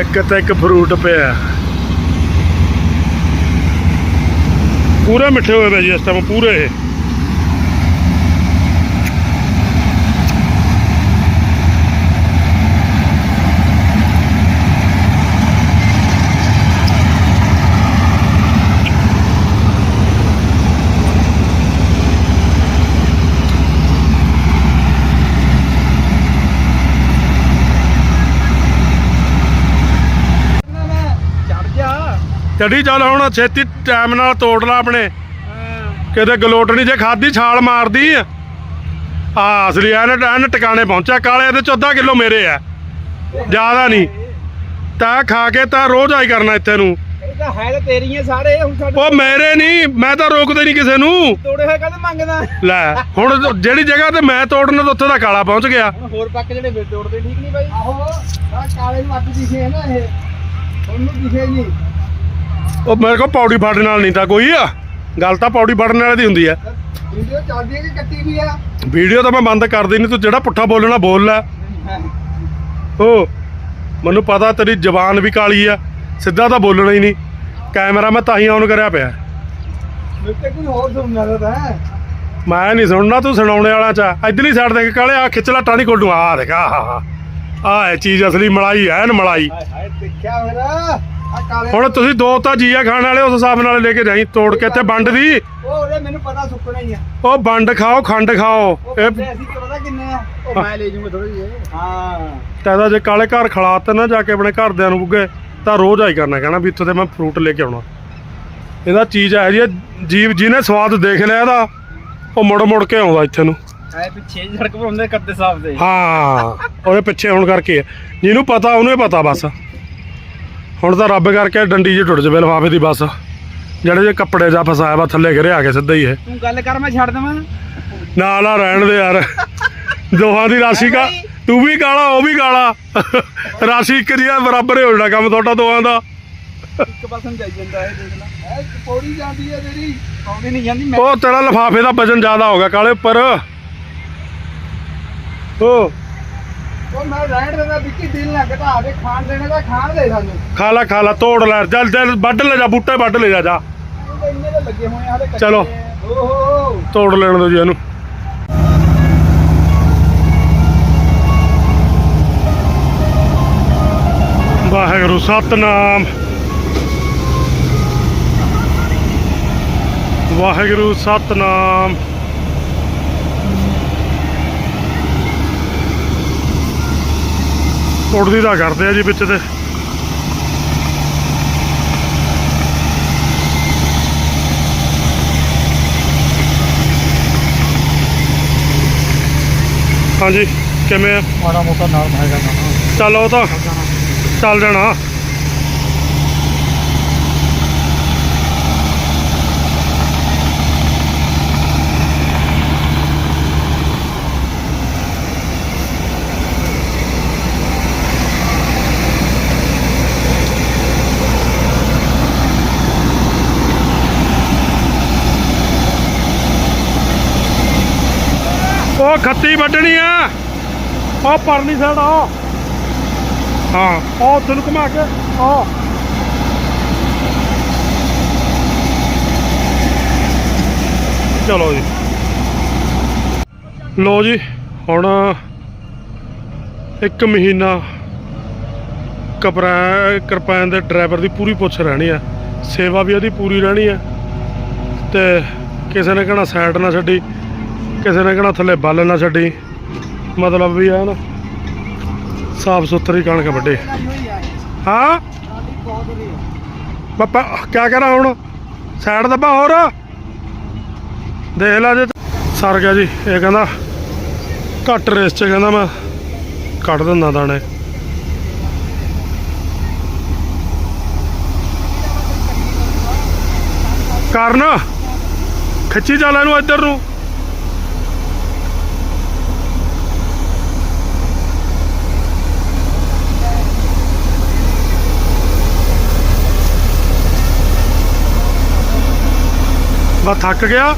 ਇੱਕ ਤੇ ਇੱਕ ਫਰੂਟ ਪਿਆ। ਪੂਰੇ ਮਿੱਠੇ ਹੋਏ ਪਏ ਜੀ ਇਸ ਟਾਈਮ ਪੂਰੇ ਇਹ ਚੜ ਜਾ ਚੱਡੀ ਚੱਲ ਹੁਣ ਛੇਤੀ ਟਾਈਮ ਨਾਲ ਤੋੜ ਲਾ ਆਪਣੇ। ਕਿਤੇ ਗਲੋਟ ਨਹੀਂ ਜੇ ਖਾਦੀ ਛਾਲ ਮਾਰਦੀ। ਆ ਅਸਲੀ ਐਨ ਐਨ ਟਿਕਾਣੇ ਪਹੁੰਚਿਆ ਕਾਲੇ ਇਹਦੇ ਚ ਅੱਧਾ ਕਿਲੋ ਮੇਰੇ ਆ। ਜ਼ਿਆਦਾ ਨਹੀਂ। ਤਾਂ ਖਾ ਕੇ ਤਾਂ ਰੋਜ਼ ਆਈ ਕਰਨਾ ਇੱਥੇ ਨੂੰ। ਇਹ ਤਾਂ ਹੈ ਤਾਂ ਤੇਰੀਆਂ ਸਾਰੇ ਹੁਣ ਸਾਡੇ ਉਹ ਮੇਰੇ ਨਹੀਂ ਮੈਂ ਤਾਂ ਰੋਕਦੇ ਨਹੀਂ ਕਿਸੇ ਨੂੰ। ਤੋੜੇ ਹੋਏ ਕਦੇ ਮੰਗਦਾ? ਲੈ ਹੁਣ ਜਿਹੜੀ ਜਗ੍ਹਾ ਤੇ ਮੈਂ ਤੋੜਨਾ ਤਾਂ ਉੱਥੇ ਦਾ ਕਾਲਾ ਪਹੁੰਚ ਗਿਆ। ਹੋਰ ਪੱਕ ਜਿਹੜੇ ਵੇ ਤੋੜਦੇ ਠੀਕ ਨਹੀਂ ਬਾਈ? ਆਹੋ ਕਾਲੇ ਨੂੰ ਅੱਗ ਦਿਖੇ ਨਾ ਇਹ। ਉਹਨੂੰ ਦਿਖੇ ਨਹੀਂ। ਉਹ ਮੇਰੇ ਕੋਲ ਪੌੜੀ ਫੜਨ ਨਾਲ ਨਹੀਂ ਤਾਂ ਕੋਈ ਆ। ਗੱਲ ਤਾਂ ਪੌੜੀ ਫੜਨ ਵਾਲੇ ਦੀ ਹੁੰਦੀ ਆ। ਵੀਡੀਓ ਚੱਲਦੀ ਹੈ ਕਿ ਕੱਟੀ ਵੀ ਆ? ਵੀਡੀਓ ਤਾਂ ਮੈਂ ਬੰਦ ਕਰਦੀ ਨਹੀਂ ਤੂੰ ਜਿਹੜਾ ਪੁੱਠਾ ਬੋਲਣਾ ਬੋਲ ਲੈ। ਓ ਮੈਨੂੰ ਪਤਾ ਤੇਰੀ ਜ਼ਬਾਨ ਵੀ ਕਾਲੀ ਆ ਸਿੱਧਾ ਤਾਂ ਬੋਲਣਾ ਹੀ ਨਹੀਂ। ਕੈਮਰਾ ਮੈਂ ਤਾਂ ਹੀ ਆਨ ਕਰਿਆ ਪਿਆ। ਮੇਰੇ ਤੇ ਕੋਈ ਹੋਰ ਸੁਣਨਾ ਤਾਂ ਮੈਂ ਨਹੀਂ ਸੁਣਨਾ ਤੂੰ ਸੁਣਾਉਣੇ ਵਾਲਾ ਚ ਇਧਰਲੀ ਸਾਈਡ ਦੇਖ ਕਾਲੇ ਆ ਖਿੱਚ ਲਾ ਟਾਣੀ ਕੋਲ ਨੂੰ। ਆ ਦੇਖ ਆ ਆ ਇਹ ਚੀਜ਼ ਅਸਲੀ ਮਲਾਈ ਐਨ ਮਲਾਈ। ਹਾਏ ਹਾਏ ਦੇਖਿਆ ਕਾਲੇ ਹੁਣ ਤੁਸੀਂ ਦੋ ਤਾਂ ਜੀਆ ਖਾਣ ਵਾਲੇ ਉਸ ਹਿਸਾਬ ਨਾਲ ਲੈ ਕੇ ਜਾਈ ਤੋੜ ਕੇ ਤੇ ਵੰਡ ਦੀ। ਉਹ ਉਹਦੇ ਮੈਨੂੰ ਪਤਾ ਸੁੱਕਣਾ ਹੀ ਆ। ਉਹ ਵੰਡ ਖਾਓ ਖੰਡ ਖਾਓ। ਇਹ ਅਸੀਂ ਪਤਾ ਕਿੰਨੇ ਆ? ਉਹ ਮੈਂ ਲੈ ਜੂਗਾ ਥੋੜੀ ਜਿਹੀ। ਹਾਂ। ਤੈਦਾ ਜੇ ਕਾਲੇ ਘਰ ਖਿਲਾ ਤੇ ਨਾ ਜਾ ਕੇ ਆਪਣੇ ਘਰਦਿਆਂ ਨੂੰ ਬੁੱਗੇ ਤਾਂ ਰੋਜ਼ ਆਈ ਕਰਨਾ ਕਹਿਣਾ ਵੀ ਇੱਥੋਂ ਤੇ ਮੈਂ ਫਰੂਟ ਲੈ ਕੇ ਆਉਣਾ। ਇਹਦਾ ਚੀਜ਼ ਹੈ ਜੀ ਜੀਵ ਜਿਹਨੇ ਸਵਾਦ ਦੇਖ ਲਿਆ ਇਹਦਾ ਉਹ ਮੁੜ ਮੁੜ ਕੇ ਆਉਂਦਾ ਇੱਥੇ ਨੂੰ। ਐ ਪਿੱਛੇ ਸੜਕ ਪਰ ਹੁੰਦੇ ਕੱਦੇ ਸਾਫ਼ ਦੇ। ਹਾਂ ਉਹਦੇ ਪਿੱਛੇ ਹੁਣ ਕਰਕੇ। ਜਿਹਨੂੰ ਪਤਾ ਉਹਨੂੰ ਹੀ ਪਤਾ ਬਸ। ਹੁਣ ਤਾਂ ਰੱਬ ਕਰਕੇ ਡੰਡੀ ਜਿਹੀ ਟੁੱਟ ਜਵੇ ਲਫਾਫੇ ਦੀ ਬਸ। ਜਿਹੜੇ ਜੇ ਕੱਪੜੇ ਜਾ ਫਸਾਇਆ ਵਾ ਥੱਲੇ ਘਰੇ ਆ ਕੇ ਸਿੱਧਾ ਹੀ ਇਹ। ਤੂੰ ਗੱਲ ਕਰ ਮੈਂ ਛੱਡ ਦਵਾਂ। ਨਾ ਨਾ ਰਹਿਣ ਦੇ ਯਾਰ। ਦੋਹਾਂ ਦੀ ਰਾਸ਼ੀ ਕਾ ਤੂੰ ਵੀ ਕਾਲਾ ਉਹ ਵੀ ਕਾਲਾ ਰਾਸ਼ੀ ਇੱਕ ਜਿਹਾ ਬਰਾਬਰ ਹੀ ਹੋ ਜਾਣਾ ਕੰਮ ਤੁਹਾਡਾ ਦੋਹਾਂ ਦਾ। ਇੱਕ ਪਾਸੇ ਨੂੰ ਜਾਈ ਜਾਂਦਾ ਇਹ ਦੇਖ ਲੈ। ਐ ਪੌੜੀ ਜਾਂਦੀ ਹੈ ਤੇਰੀ ਆਉਂਦੀ ਨਹੀਂ ਜਾਂਦੀ ਮੈਂ ਉਹ ਤੇਰਾ ਲਫਾਫੇ ਦਾ ਵਜਨ ਜ਼ਿਆਦਾ ਹੋ ਗਿਆ ਕਾਲੇ ਉੱਪਰ। ਉਹ ਉਹ ਮੈਂ ਰਹਿਣ ਦੇਣਾ ਵਿੱਕੀ ਦਿਲ ਨਾ ਘਟਾ ਦੇ ਖਾਣ ਦੇਣੇ ਦਾ ਖਾਣ ਦੇ ਸਾਨੂੰ। ਖਾ ਲਾ ਖਾ ਲਾ ਤੋੜ ਲੈ ਚੱਲ ਚੱਲ ਵੱਢ ਲੈ ਜਾ ਬੂਟੇ ਵੱਢ ਲੈ ਜਾ ਜਾ। ਉਹ ਤਾਂ ਇੰਨੇ ਤਾਂ ਲੱਗੇ ਹੋਏ ਆ ਹਾਲੇ ਕੱਚੇ। ਚਲੋ। ਆ। ਓਹੋ ਤੋੜ ਲੈਣ ਦੋ ਜੀ ਇਹਨੂੰ। ਵਾਹਿਗੁਰੂ ਸਤਨਾਮ। ਵਾਹਿਗੁਰੂ ਸਤਨਾਮ। ਉੜਦੀ ਦਾ ਕਰਦੇ ਆ ਜੀ ਵਿੱਚ ਤੇ। ਹਾਂਜੀ ਕਿਵੇਂ ਆ? ਮਾੜਾ ਮੋਟਾ ਨਾਲ ਹੈਗਾ ਨਾ। ਚੱਲ ਉਹ ਤਾਂ ਚੱਲ ਜਾਣਾ। ਉਹ ਖੱਤੀ ਵੱਢਣੀ ਆ। ਉਹ ਪਰਲੀ ਸਾਈਡ ਆ। ਹਾਂ ਉਹ ਉੱਥੇ ਨੂੰ ਘੁਮਾ ਕੇ ਆ ਚਲੋ ਜੀ। ਲੋ ਜੀ, ਹੁਣ ਇੱਕ ਮਹੀਨਾ ਕਪਰਾ, ਕਿਰਪਾਨ ਦੇ ਡਰਾਈਵਰ ਦੀ ਪੂਰੀ ਪੁੱਛ ਰਹਿਣੀ ਆ। ਸੇਵਾ ਵੀ ਉਹਦੀ ਪੂਰੀ ਰਹਿਣੀ ਆ। ਤੇ ਕਿਸੇ ਨੇ ਕਹਿਣਾ ਸਾਈਡ ਨਾ ਛੱਡੀ। ਕਿਸੇ ਨੇ ਕਹਿਣਾ ਥੱਲੇ ਬੱਲ ਨਾ ਛੱਡੀ। ਮਤਲਬ ਵੀ ਆ ਨਾ, ਸਾਫ਼ ਸੁਥਰੀ ਕਣਕ ਵੱਡੇ ਹਾਂ? ਸਾਡੀ ਪਾਪਾ, ਕਿਆ ਕਰਾਂ ਹੁਣ? ਸਾਈਡ ਦੱਬਾ ਹੋਰ। ਦੇਖ ਲਾ ਜੇ ਸਰ ਗਿਆ ਜੀ, ਇਹ ਕਹਿੰਦਾ, ਘੱਟ ਰੇਸ ਚ ਕਹਿੰਦਾ ਮੈਂ, ਕੱਢ ਦਿੰਦਾ ਦਾਣੇ। ਕਰਨ, ਖਿੱਚੀ ਚੱਲ ਨੂੰ ਇੱਧਰ ਨੂੰ। ਮੈਂ ਥੱਕ ਗਿਆ।